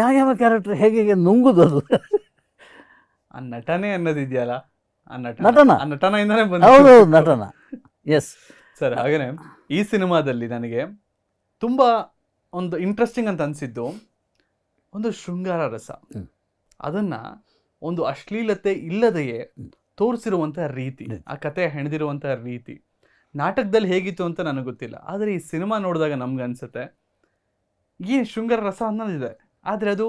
B: ಯಾವ ಯಾವ ಕ್ಯಾರೆಕ್ಟರ್ ಹೇಗೆ ಹೇಗೆ ನುಂಗುದು ಅದು?
A: ಆ ನಟನೆ ಅನ್ನೋದಿದೆಯಲ್ಲ ಆ ನಟ
B: ನಟನ.
A: ಆ ನಟನೆಯಿಂದಾನೇ ಬಂದ
B: ಹೌದೌದು ನಟನ. ಎಸ್
A: ಸರ್ ಹಾಗೇನೆ. ಈ ಸಿನಿಮಾದಲ್ಲಿ ನನಗೆ ತುಂಬ ಒಂದು ಇಂಟ್ರೆಸ್ಟಿಂಗ್ ಅಂತ ಅನಿಸಿದ್ದು ಒಂದು ಶೃಂಗಾರ ರಸ. ಅದನ್ನ ಒಂದು ಅಶ್ಲೀಲತೆ ಇಲ್ಲದೆಯೇ ತೋರಿಸಿರುವಂತಹ ರೀತಿ. ಆ ಕತೆ ಹೆಣೆದಿರುವಂತಹ ರೀತಿ ನಾಟಕದಲ್ಲಿ ಹೇಗಿತ್ತು ಅಂತ ನನಗೆ ಗೊತ್ತಿಲ್ಲ. ಆದರೆ ಈ ಸಿನಿಮಾ ನೋಡಿದಾಗ ನಮ್ಗೆ ಅನ್ಸುತ್ತೆ ಈ ಶೃಂಗಾರ ರಸ ಅನ್ನೋದಿದೆ ಆದರೆ ಅದು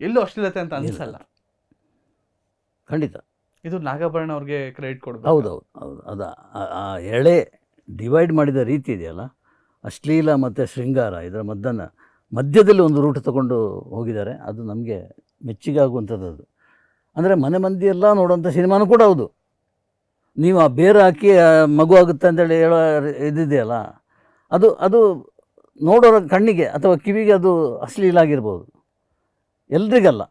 A: ಎಲ್ಲೂ ಅಶ್ಲೀಲತೆ ಅಂತ ಅನಿಸಲ್ಲ.
B: ಖಂಡಿತ.
A: ಇದು ನಾಗಾಭರಣ ಅವ್ರಿಗೆ ಕ್ರೆಡಿಟ್ ಕೊಡ್ಬೇಕು?
B: ಹೌದು ಹೌದು ಅದು ಆ ಎಳೆ ಡಿವೈಡ್ ಮಾಡಿದ ರೀತಿ ಇದೆಯಲ್ಲ ಅಶ್ಲೀಲ ಮತ್ತು ಶೃಂಗಾರ ಇದರ ಮದ್ದನ್ನು ಮಧ್ಯದಲ್ಲಿ ಒಂದು ರೂಟ್ ತಗೊಂಡು ಹೋಗಿದ್ದಾರೆ. ಅದು ನಮಗೆ ಮೆಚ್ಚುಗೆ ಆಗುವಂಥದ್ದು ಅದು. ಅಂದರೆ ಮನೆ ಮಂದಿ ಎಲ್ಲ ನೋಡುವಂಥ ಸಿನಿಮಾನೂ ಕೂಡ ಹೌದು. ನೀವು ಆ ಬೇರು ಹಾಕಿ ಮಗು ಆಗುತ್ತೆ ಅಂತೇಳಿ ಹೇಳೋ ಇದಿದೆಯಲ್ಲ ಅದು ಅದು ನೋಡೋರ ಕಣ್ಣಿಗೆ ಅಥವಾ ಕಿವಿಗೆ ಅದು ಅಶ್ಲೀಲಾಗಿರ್ಬೋದು. ಎಲ್ರಿಗಲ್ಲ.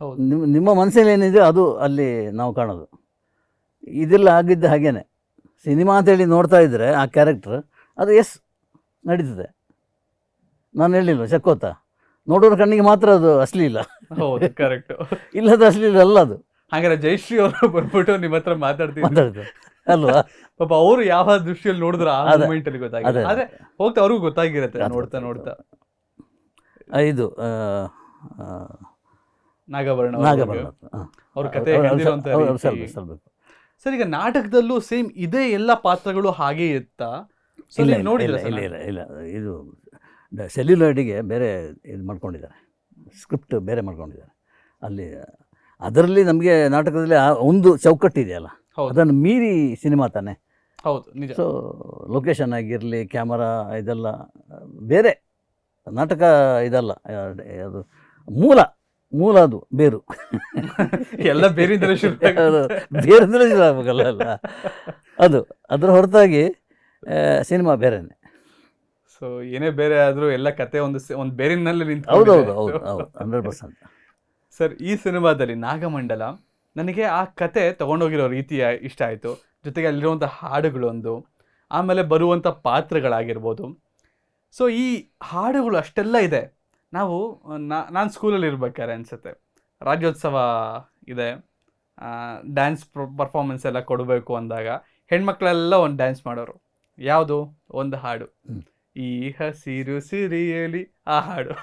A: ಹೌದು.
B: ನಿಮ್ಮ ನಿಮ್ಮ ಮನಸ್ಸಲ್ಲಿ ಏನಿದೆ ಅದು ಅಲ್ಲಿ ನಾವು ಕಾಣೋದು. ಇದೆಲ್ಲ ಆಗಿದ್ದು ಹಾಗೇನೆ. ಸಿನಿಮಾ ಅಂತೇಳಿ ನೋಡ್ತಾ ಇದ್ದರೆ ಆ ಕ್ಯಾರೆಕ್ಟ್ರ್ ಅದು ಎಸ್ ನಡೀತದೆ. ನಾನು ಹೇಳಿಲ್ವ ಚಕ್ಕೋತ ನೋಡೋರ ಕಣ್ಣಿಗೆ ಮಾತ್ರ ಅದು ಅಶ್ಲೀಲ
A: ಹೌದು ಕರೆಕ್ಟ್
B: ಇಲ್ಲದ ಅಶ್ಲೀಲ ಅಲ್ಲ ಅದು.
A: ಹಾಗಾದ್ರೆ ಜಯಶ್ರೀ ಅವರು ಬಂದ್ಬಿಟ್ಟು ನಿಮ್ಮ ಹತ್ರ ಮಾತಾಡ್ತಿದ್ರು
B: ಅಲ್ವಾ?
A: ಪಾಪ ಅವರು ಯಾವ ದೃಷ್ಟಿಯಲ್ಲಿ ನೋಡಿದ್ರು ಆ. ಮೂಮೆಂಟ್ ಅಲ್ಲಿ ಗೊತ್ತಾಗಿದೆ. ಆದ್ರೆ ಹೋಗ್ತಾ ಅವ್ರಿಗೂ ಗೊತ್ತಾಗಿರುತ್ತೆ ನೋಡ್ತಾ ನೋಡ್ತಾ.
B: ಇದು
A: ನಾಗಭರಣ
B: ನಾಗಭರಣ.
A: ಅವ್ರ ಕತೆ. ಸರ್ ಈಗ ನಾಟಕದಲ್ಲೂ ಸೇಮ್ ಇದೇ ಎಲ್ಲ ಪಾತ್ರಗಳು ಹಾಗೆ ಇತ್ತಾ?
B: ಇಲ್ಲ ಇಲ್ಲ ಇಲ್ಲ ಇದು ಸೆಲ್ಯುಲಾಯ್ಡಿಗೆ ಬೇರೆ ಇದು ಮಾಡ್ಕೊಂಡಿದ್ದಾರೆ. ಸ್ಕ್ರಿಪ್ಟ್ ಬೇರೆ ಮಾಡ್ಕೊಂಡಿದ್ದಾರೆ. ಅಲ್ಲಿ ಅದರಲ್ಲಿ ನಮಗೆ ನಾಟಕದಲ್ಲಿ ಆ ಒಂದು ಚೌಕಟ್ಟು ಇದೆಯಲ್ಲ
A: ಹೌದು.
B: ಅದನ್ನು ಮೀರಿ ಸಿನಿಮಾ ತಾನೆ.
A: ಹೌದು ನಿಜ.
B: ಸೊ ಲೊಕೇಶನ್ ಆಗಿರಲಿ ಕ್ಯಾಮರಾ ಇದೆಲ್ಲ ಬೇರೆ ನಾಟಕ ಇದಲ್ಲ ಅದು ಮೂಲ ಮೂಲ ಅದು ಬೇರು.
A: ಎಲ್ಲ ಬೇರೆ ಶುರು ಆಗುತ್ತೆ.
B: ಅದು ಬೇರಿಂದಲೇ ಶುರು ಆಗ್ಬೇಕಲ್ಲ ಅಲ್ಲ. ಅದು ಅದರ ಹೊರತಾಗಿ ಸಿನಿಮಾ ಬೇರೆನೆ.
A: ಸೊ ಏನೇ ಬೇರೆ ಆದ್ರೂ ಎಲ್ಲ ಕತೆ ಒಂದು ಒಂದು ಬೇರಿನಲ್ಲಿ ನಿಂತು ಸರ್ ಈ ಸಿನಿಮಾದಲ್ಲಿ ನಾಗಮಂಡಲ ನನಗೆ ಆ ಕತೆ ತಗೊಂಡೋಗಿರೋ ರೀತಿ ಇಷ್ಟ ಆಯಿತು. ಜೊತೆಗೆ ಅಲ್ಲಿರುವಂಥ ಹಾಡುಗಳೊಂದು ಆಮೇಲೆ ಬರುವಂಥ ಪಾತ್ರಗಳಾಗಿರ್ಬೋದು. ಸೊ ಈ ಹಾಡುಗಳು ಅಷ್ಟೆಲ್ಲ ಇದೆ. ನಾವು ನಾನು ಸ್ಕೂಲಲ್ಲಿ ಇರ್ಬೇಕಾರೆ ಅನಿಸುತ್ತೆ. ರಾಜ್ಯೋತ್ಸವ ಇದೆ. ಡ್ಯಾನ್ಸ್ ಪರ್ಫಾರ್ಮೆನ್ಸ್ ಎಲ್ಲ ಕೊಡಬೇಕು ಅಂದಾಗ ಹೆಣ್ಮಕ್ಳೆಲ್ಲ ಒಂದು ಡ್ಯಾನ್ಸ್ ಮಾಡೋರು. ಯಾವುದು? ಒಂದು ಹಾಡು. ಈ ಹಸಿರು ಸಿರಿಯಲಿ ಆ ಹಾಡು.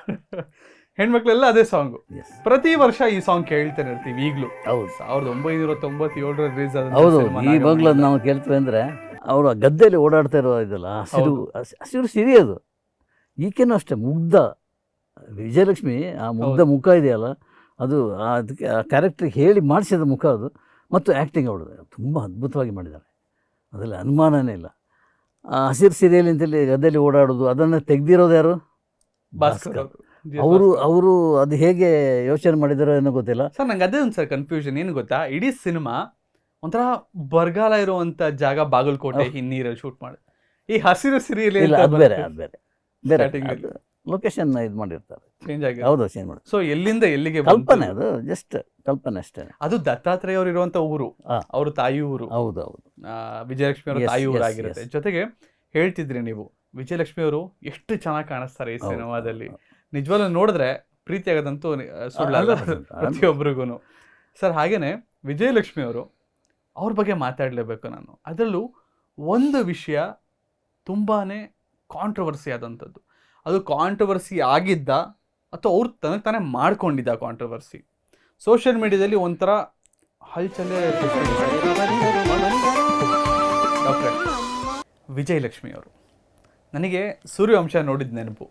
A: ಹೆಣ್ಮಕ್ಳೆಲ್ಲ ಅದೇ ಸಾಂಗು. ಪ್ರತಿ ವರ್ಷ ಈ ಸಾಂಗ್ ಕೇಳ್ತಾನೆ ಇರ್ತೀವಿ ಈಗಲೂ.
B: ಹೌದು.
A: ಸಾವಿರದ ಒಂಬೈನೂರ ತೊಂಬತ್ತೇಳರ ರಿಲೀಸ್
B: ಹೌದು ಈ ಬಾಗ್ಲು ಅದು ನಾವು ಕೇಳ್ತೇವೆ ಅಂದರೆ ಅವರು ಆ ಗದ್ದೆಯಲ್ಲಿ ಓಡಾಡ್ತಾ ಇರೋ ಇದಲ್ಲ ಹಸಿರು ಹಸಿರು ಸಿರಿ ಅದು. ಈಕೆನೂ ಅಷ್ಟೇ ಮುಗ್ಧ. ವಿಜಯಲಕ್ಷ್ಮಿ ಆ ಮುಗ್ಧ ಮುಖ ಇದೆಯಲ್ಲ ಅದು ಆ ಅದಕ್ಕೆ ಆ ಕ್ಯಾರೆಕ್ಟ್ರಿಗೆ ಹೇಳಿ ಮಾಡಿಸಿದ ಮುಖ ಅದು. ಮತ್ತು ಆ್ಯಕ್ಟಿಂಗ್ ಅವಳು ತುಂಬ ಅದ್ಭುತವಾಗಿ ಮಾಡಿದ್ದಾರೆ. ಅದರಲ್ಲಿ ಅನುಮಾನನೇ ಇಲ್ಲ. ಹಸಿರು ಸೀರಿಯಲ್ ಅಂತೇಳಿ ಗದ್ದೆಯಲ್ಲಿ ಓಡಾಡೋದು ಅದನ್ನು ತೆಗ್ದಿರೋದು ಯಾರು?
A: ಭಾಸ್ಕರ್
B: ಅವರು. ಅವರು ಅದು ಹೇಗೆ ಯೋಚನೆ ಮಾಡಿದಾರೋ ಏನೋ ಗೊತ್ತಿಲ್ಲ.
A: ಸರ್ ನಂಗೆ ಅದೇ ಒಂದು ಸರ್ ಕನ್ಫ್ಯೂಷನ್ ಏನು ಗೊತ್ತಾ? ಇಡೀ ಸಿನಿಮಾ ಒಂಥರ ಬರಗಾಲ ಇರುವಂತ ಜಾಗ ಬಾಗಲಕೋಟೆ ಹಿನ್ನೀರಲ್ಲಿ ಶೂಟ್ ಮಾಡಿ. ಈ ಹಸಿರು ಸಿರಿಯಲ್ಲಿ
B: ಇಲ್ಲ ಅದು ಬೇರೆ ಅದು ಬೇರೆ. ಬೇರೆ. ಲೊಕೇಶನ್ ಇದು ಮಾಡಿರ್ತಾರೆ.
A: ಚೇಂಜ್ ಆಗಿ
B: ಹೌದು ಚೇಂಜ್ ಮಾಡಿ.
A: ಸೊ ಎಲ್ಲಿಂದ ಎಲ್ಲಿಗೆ?
B: ಕಲ್ಪನೆ ಅದು ಜಸ್ಟ್ ಕಲ್ಪನೆ ಅಷ್ಟೇ
A: ಅದು ದತ್ತಾತ್ರೇಯ ಅವರು ಇರುವಂತ ಊರು ಅವರು ತಾಯಿ ಊರು.
B: ಹೌದು ಹೌದು.
A: ವಿಜಯಲಕ್ಷ್ಮಿ ಅವರ ತಾಯಿ ಊರಾಗಿರುತ್ತೆ. ಜೊತೆಗೆ ಹೇಳ್ತಿದ್ರಿ ನೀವು ವಿಜಯಲಕ್ಷ್ಮಿ ಅವರು ಎಷ್ಟು ಚೆನ್ನಾಗಿ ಕಾಣಿಸ್ತಾರೆ ಈ ಸಿನಿಮಾದಲ್ಲಿ. ನಿಜವಾಗ್ಲೂ ನೋಡಿದ್ರೆ ಪ್ರೀತಿ ಆಗೋದಂತೂ ಸುಳ್ಳಲ್ಲ
B: 100%,
A: ಪ್ರತಿಯೊಬ್ಬರಿಗೂ ಸರ್ ಹಾಗೇನೆ ವಿಜಯಲಕ್ಷ್ಮಿ ಅವರು ಅವ್ರ ಬಗ್ಗೆ ಮಾತಾಡಲೇಬೇಕು ನಾನು. ಅದರಲ್ಲೂ ಒಂದು ವಿಷಯ ತುಂಬಾನೇ ಕಾಂಟ್ರವರ್ಸಿ ಆದಂಥದ್ದು. ಅದು ಕಾಂಟ್ರವರ್ಸಿ ಆಗಿದ್ದ ಅಥವಾ ಅವ್ರು ತನಗೆ ತಾನೇ ಮಾಡ್ಕೊಂಡಿದ್ದ ಕಾಂಟ್ರವರ್ಸಿ ಸೋಷಿಯಲ್ ಮೀಡಿಯಾದಲ್ಲಿ ಒಂಥರ ಹಲ್ಚಲೆ ಡಾಕ್ಟ್ರೆ ವಿಜಯಲಕ್ಷ್ಮಿ ಅವರು. ನನಗೆ ಸೂರ್ಯವಂಶ ನೋಡಿದ ನೆನಪು.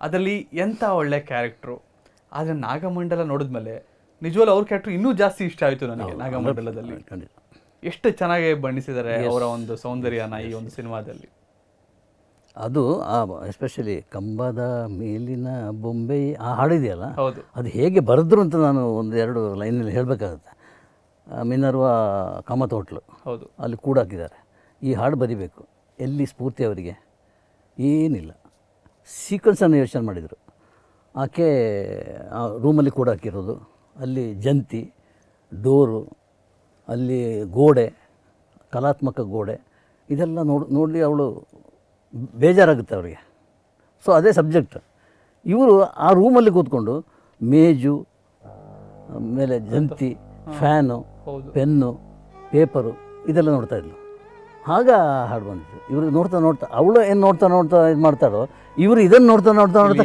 A: ಅದರಲ್ಲಿ ಎಂಥ ಒಳ್ಳೆ ಕ್ಯಾರೆಕ್ಟ್ರು. ಆದರೆ ನಾಗಮಂಡಲ ನೋಡಿದ್ಮೇಲೆ ನಿಜವಲ್ಲ ಅವ್ರ ಕ್ಯಾರೆಕ್ಟರ್ ಇನ್ನೂ ಜಾಸ್ತಿ ಇಷ್ಟ ಆಯಿತು ನನಗೆ ನಾಗಮಂಡಲದಲ್ಲಿ. ಎಷ್ಟು ಚೆನ್ನಾಗಿ ಬಣ್ಣಿಸಿದ್ದಾರೆ ಅವರ ಒಂದು ಸೌಂದರ್ಯನ ಈ ಒಂದು ಸಿನಿಮಾದಲ್ಲಿ.
B: ಅದು ಆ ಎಸ್ಪೆಷಲಿ ಕಂಬದ ಮೇಲಿನ ಬೊಂಬೆ ಆ ಹಾಡಿದೆಯಲ್ಲ
A: ಹೌದು.
B: ಅದು ಹೇಗೆ ಬರೆದ್ರು ಅಂತ ನಾನು ಒಂದು ಎರಡು ಲೈನಲ್ಲಿ ಹೇಳಬೇಕಾಗುತ್ತೆ. ಮಿನರ್ವ ಕಾಮತ್ ಹೋಟ್ಲು
A: ಹೌದು.
B: ಅಲ್ಲಿ ಕೂಡ ಹಾಕಿದ್ದಾರೆ ಈ ಹಾಡು ಬರಿಬೇಕು. ಎಲ್ಲಿ ಸ್ಫೂರ್ತಿ ಅವರಿಗೆ? ಏನಿಲ್ಲ. ಸೀಕ್ವೆನ್ಸನ್ನು ಯೋಚನೆ ಮಾಡಿದರು. ಆಕೆ ಆ ರೂಮಲ್ಲಿ ಕೂಡ ಹಾಕಿರೋದು ಅಲ್ಲಿ ಜಂತಿ ಡೋರು ಅಲ್ಲಿ ಗೋಡೆ ಕಲಾತ್ಮಕ ಗೋಡೆ ಇದೆಲ್ಲ ನೋಡಿ ನೋಡಿ ಅವಳು ಬೇಜಾರಾಗುತ್ತೆ ಅವರಿಗೆ. ಸೊ ಅದೇ ಸಬ್ಜೆಕ್ಟ್ ಇವರು ಆ ರೂಮಲ್ಲಿ ಕೂತ್ಕೊಂಡು ಮೇಜು ಆಮೇಲೆ ಜಂತಿ ಫ್ಯಾನು ಪೆನ್ನು ಪೇಪರು ಇದೆಲ್ಲ ನೋಡ್ತಾ ಇದ್ಲು. ಆಗ ಹಾಡು ಬಂದಿತ್ತು. ಇವರು ನೋಡ್ತಾ ನೋಡ್ತಾ ಅವಳು ಏನು ನೋಡ್ತಾ ನೋಡ್ತಾ ಇದು ಮಾಡ್ತಾಳೋ ಇವರು ಇದನ್ನು ನೋಡ್ತಾ ನೋಡ್ತಾ ನೋಡ್ತಾ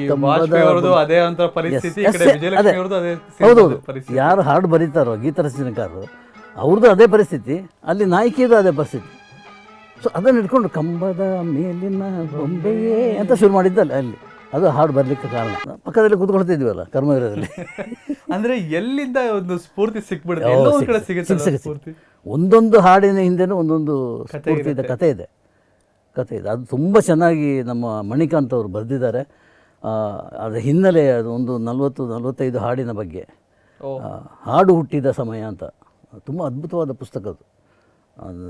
A: ಹೌದು
B: ಹೌದೌದು ಯಾರು ಹಾಡು ಬರೀತಾರೋ ಗೀತ ರಚನೆಕಾರರು ಅವ್ರದ್ದು ಅದೇ ಪರಿಸ್ಥಿತಿ ಅಲ್ಲಿ ನಾಯಕಿಯದು ಅದೇ ಪರಿಸ್ಥಿತಿ. ಸೊ ಅದನ್ನು ಹಿಡ್ಕೊಂಡು ಕಂಬದ ಮೇಲಿನ ಬೊಂಬೆಯೇ ಅಂತ ಶುರು ಮಾಡಿದ್ದಲ್ಲ ಅಲ್ಲಿ. ಅದು ಹಾಡು ಬರಲಿಕ್ಕೆ ಕಾರಣ. ಪಕ್ಕದಲ್ಲಿ ಕೂತ್ಕೊಳ್ತಿದ್ವಲ್ಲ ಕರ್ಮವೀರದಲ್ಲಿ.
A: ಅಂದರೆ ಎಲ್ಲಿಂದ ಒಂದು ಸ್ಫೂರ್ತಿ ಸಿಕ್ಬಿಡುತ್ತೆ?
B: ಒಂದೊಂದು ಹಾಡಿನ ಹಿಂದೆನೂ ಒಂದೊಂದು ಸ್ಫೂರ್ತಿ ಇದೆ
A: ಕತೆ
B: ಕಥೆ ಇದೆ. ಕತೆ ಇದೆ. ಅದು ತುಂಬ ಚೆನ್ನಾಗಿ ನಮ್ಮ ಮಣಿಕಾಂತ್ ಅವರು ಬರೆದಿದ್ದಾರೆ. ಅದರ ಹಿನ್ನೆಲೆ ಅದು ಒಂದು ನಲವತ್ತು ನಲವತ್ತೈದು ಹಾಡಿನ ಬಗ್ಗೆ. ಹಾಡು ಹುಟ್ಟಿದ ಸಮಯ ಅಂತ. ತುಂಬ ಅದ್ಭುತವಾದ ಪುಸ್ತಕ ಅದು. ಅದು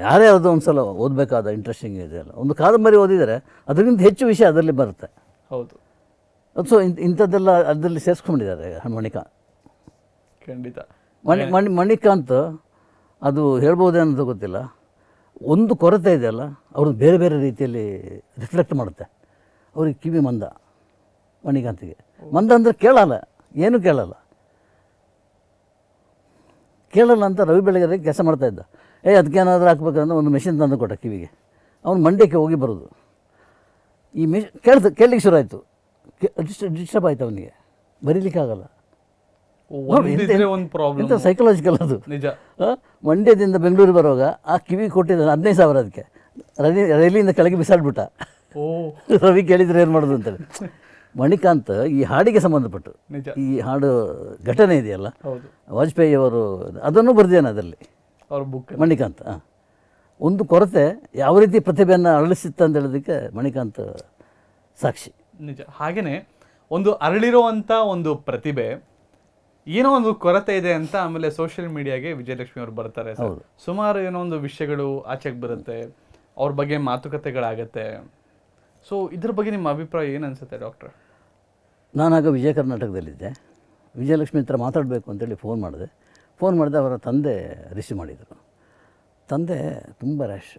B: ಯಾರೇ ಅದು ಒಂದು ಸಲ ಓದಬೇಕಾದ ಇಂಟ್ರೆಸ್ಟಿಂಗ್ ಇದೆ ಅಲ್ಲ. ಒಂದು ಕಾದಂಬರಿ ಓದಿದರೆ ಅದರಿಂದ ಹೆಚ್ಚು ವಿಷಯ ಅದರಲ್ಲಿ ಬರುತ್ತೆ.
A: ಹೌದು.
B: ಅದು ಸೊ ಇಂಥ ಇಂಥದ್ದೆಲ್ಲ ಅದರಲ್ಲಿ ಸೇರಿಸ್ಕೊಂಡಿದ್ದಾರೆ ಮಣಿಕಾ
A: ಖಂಡಿತ.
B: ಮಣಿ ಮಣಿ ಮಣಿಕಾಂತ್ ಅದು ಹೇಳ್ಬೋದೇ ಅನ್ನೋದು ಗೊತ್ತಿಲ್ಲ. ಒಂದು ಕೊರತೆ ಇದೆಯಲ್ಲ ಅವ್ರದ್ದು ಬೇರೆ ಬೇರೆ ರೀತಿಯಲ್ಲಿ ರಿಫ್ಲೆಕ್ಟ್ ಮಾಡುತ್ತೆ. ಅವ್ರಿಗೆ ಕಿವಿ ಮಂದ ಮಣಿಕಾಂತಿಗೆ. ಮಂದ ಅಂದರೆ ಕೇಳಲ್ಲ ಏನೂ ಕೇಳಲ್ಲ. ಕೇಳಲ್ಲ ಅಂತ ರವಿ ಬೆಳಗೆರೆ ಕೆಲಸ ಮಾಡ್ತಾ ಇದ್ದ. ಏ ಅದಕ್ಕೆ ಏನಾದರೂ ಹಾಕ್ಬೇಕಂದ್ರೆ ಒಂದು ಮೆಷಿನ್ ತಂದು ಕೊಟ್ಟ ಕಿವಿಗೆ. ಅವನು ಮಂಡ್ಯಕ್ಕೆ ಹೋಗಿ ಬರೋದು. ಈ ಮೆಷ್ ಕೇಳ್ತು ಕೇಳಲಿಕ್ಕೆ ಶುರು ಆಯಿತು. ಡಿಸ್ಟರ್ಬ್ ಆಯ್ತು ಅವನಿಗೆ. ಬರೀಲಿಕ್ಕಾಗಲ್ಲ
A: ಆಗಲ್ಲ.
B: ಇಂಥ ಸೈಕಲಾಜಿಕಲ್ ಅದು.
A: ನಿಜ.
B: ಮಂಡ್ಯದಿಂದ ಬೆಂಗಳೂರಿಗೆ ಬರುವಾಗ ಆ ಕಿವಿ ಕೊಟ್ಟಿದ್ದಾನೆ ಹದಿನೈದು ಸಾವಿರ ಅದಕ್ಕೆ. ರೈಲಿ ರೈಲಿಂದ ಕೆಳಗೆ ಬಿಸಾಡ್ಬಿಟ್ಟ. ರವಿ ಕೇಳಿದ್ರೆ ಏನು ಮಾಡೋದು ಅಂತೇಳಿ ಮಣಿಕಾಂತ್ ಈ ಹಾಡಿಗೆ ಸಂಬಂಧಪಟ್ಟು ಈ ಹಾಡು ಘಟನೆ ಇದೆಯಲ್ಲ ವಾಜಪೇಯಿ ಅವರು ಅದನ್ನು ಬರ್ದೇನೆ ಅದರಲ್ಲಿ.
A: ಅವ್ರ ಬುಕ್
B: ಮಣಿಕಾಂತ್ ಹಾಂ ಒಂದು ಕೊರತೆ ಯಾವ ರೀತಿ ಪ್ರತಿಭೆಯನ್ನು ಅರಳಿಸಿತ್ತು ಅಂತ ಹೇಳೋದಕ್ಕೆ ಮಣಿಕಾಂತ್ ಸಾಕ್ಷಿ.
A: ನಿಜ. ಹಾಗೆಯೇ ಒಂದು ಅರಳಿರುವಂಥ ಒಂದು ಪ್ರತಿಭೆ ಏನೋ ಒಂದು ಕೊರತೆ ಇದೆ ಅಂತ ಆಮೇಲೆ ಸೋಷಿಯಲ್ ಮೀಡಿಯಾಗೆ ವಿಜಯಲಕ್ಷ್ಮಿ ಅವರು ಬರ್ತಾರೆ. ಸುಮಾರು ಏನೋ ಒಂದು ವಿಷಯಗಳು ಆಚೆಗೆ ಬರುತ್ತೆ ಅವ್ರ ಬಗ್ಗೆ ಮಾತುಕತೆಗಳಾಗತ್ತೆ. ಸೊ ಇದ್ರ ಬಗ್ಗೆ ನಿಮ್ಮ ಅಭಿಪ್ರಾಯ ಏನು ಅನ್ಸುತ್ತೆ ಡಾಕ್ಟರ್
B: ನಾನಾಗ ವಿಜಯ ಕರ್ನಾಟಕದಲ್ಲಿದ್ದೆ. ವಿಜಯಲಕ್ಷ್ಮಿ ಹತ್ರ ಮಾತಾಡಬೇಕು ಅಂತೇಳಿ ಫೋನ್ ಮಾಡಿದೆ. ಫೋನ್ ಮಾಡಿದೆ, ಅವರ ತಂದೆ ರಿಸೀವ್ ಮಾಡಿದರು. ತಂದೆ ತುಂಬ ರ್ಯಾಶ್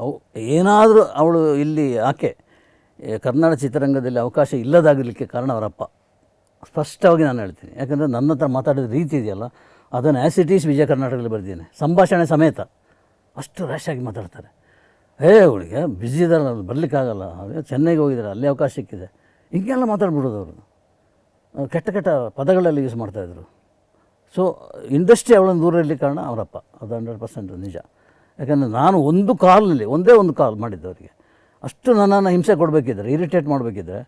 B: ಅವು ಏನಾದರೂ ಅವಳು ಇಲ್ಲಿ ಆಕೆ ಕರ್ನಾಟಕ ಚಿತ್ರರಂಗದಲ್ಲಿ ಅವಕಾಶ ಇಲ್ಲದಾಗಲಿಕ್ಕೆ ಕಾರಣ ಅವರಪ್ಪ ಸ್ಪಷ್ಟವಾಗಿ ನಾನು ಹೇಳ್ತೀನಿ. ಯಾಕಂದರೆ ನನ್ನ ಹತ್ರ ಮಾತಾಡಿದ ರೀತಿ ಇದೆಯಲ್ಲ, ಅದನ್ನು ಆ್ಯಸ್ ಇಟ್ ಈಸ್ ವಿಜಯ ಕರ್ನಾಟಕದಲ್ಲಿ ಬರ್ತೀನಿ ಸಂಭಾಷಣೆ ಸಮೇತ ಅಷ್ಟು ರ್ಯಾಶ್ ಆಗಿ ಮಾತಾಡ್ತಾರೆ. ಏ ಅವಳಿಗೆ ಬ್ಯುಸಿ ಇದಾರಲ್ಲ ಅಲ್ಲಿ ಬರಲಿಕ್ಕಾಗಲ್ಲ. ಅವ್ರಿಗೆ ಚೆನ್ನೈಗೆ ಹೋಗಿದ್ದಾರೆ, ಅಲ್ಲಿ ಅವಕಾಶ ಸಿಕ್ಕಿದೆ. ಹಿಂಗೆಲ್ಲ ಮಾತಾಡ್ಬಿಡೋದು ಅವರು. ಕೆಟ್ಟ ಕೆಟ್ಟ ಪದಗಳಲ್ಲಿ ಯೂಸ್ ಮಾಡ್ತಾಯಿದ್ರು ಸೊ ಇಂಡಸ್ಟ್ರಿ ಅವಳನ್ನು ದೂರ ಇರಲಿ ಕಾರಣ ಅವರಪ್ಪ. ಅದು ಹಂಡ್ರೆಡ್ ಪರ್ಸೆಂಟ್ ನಿಜ. ಯಾಕಂದರೆ ನಾನು ಒಂದು ಕಾಲ್ನಲ್ಲಿ ಒಂದೇ ಒಂದು ಕಾಲ್ ಮಾಡಿದ್ದೆ ಅವರಿಗೆ. ಅಷ್ಟು ನನ್ನನ್ನು ಹಿಂಸೆ ಕೊಡಬೇಕಿದ್ರೆ ಇರಿಟೇಟ್ ಮಾಡಬೇಕಿದ್ರೆ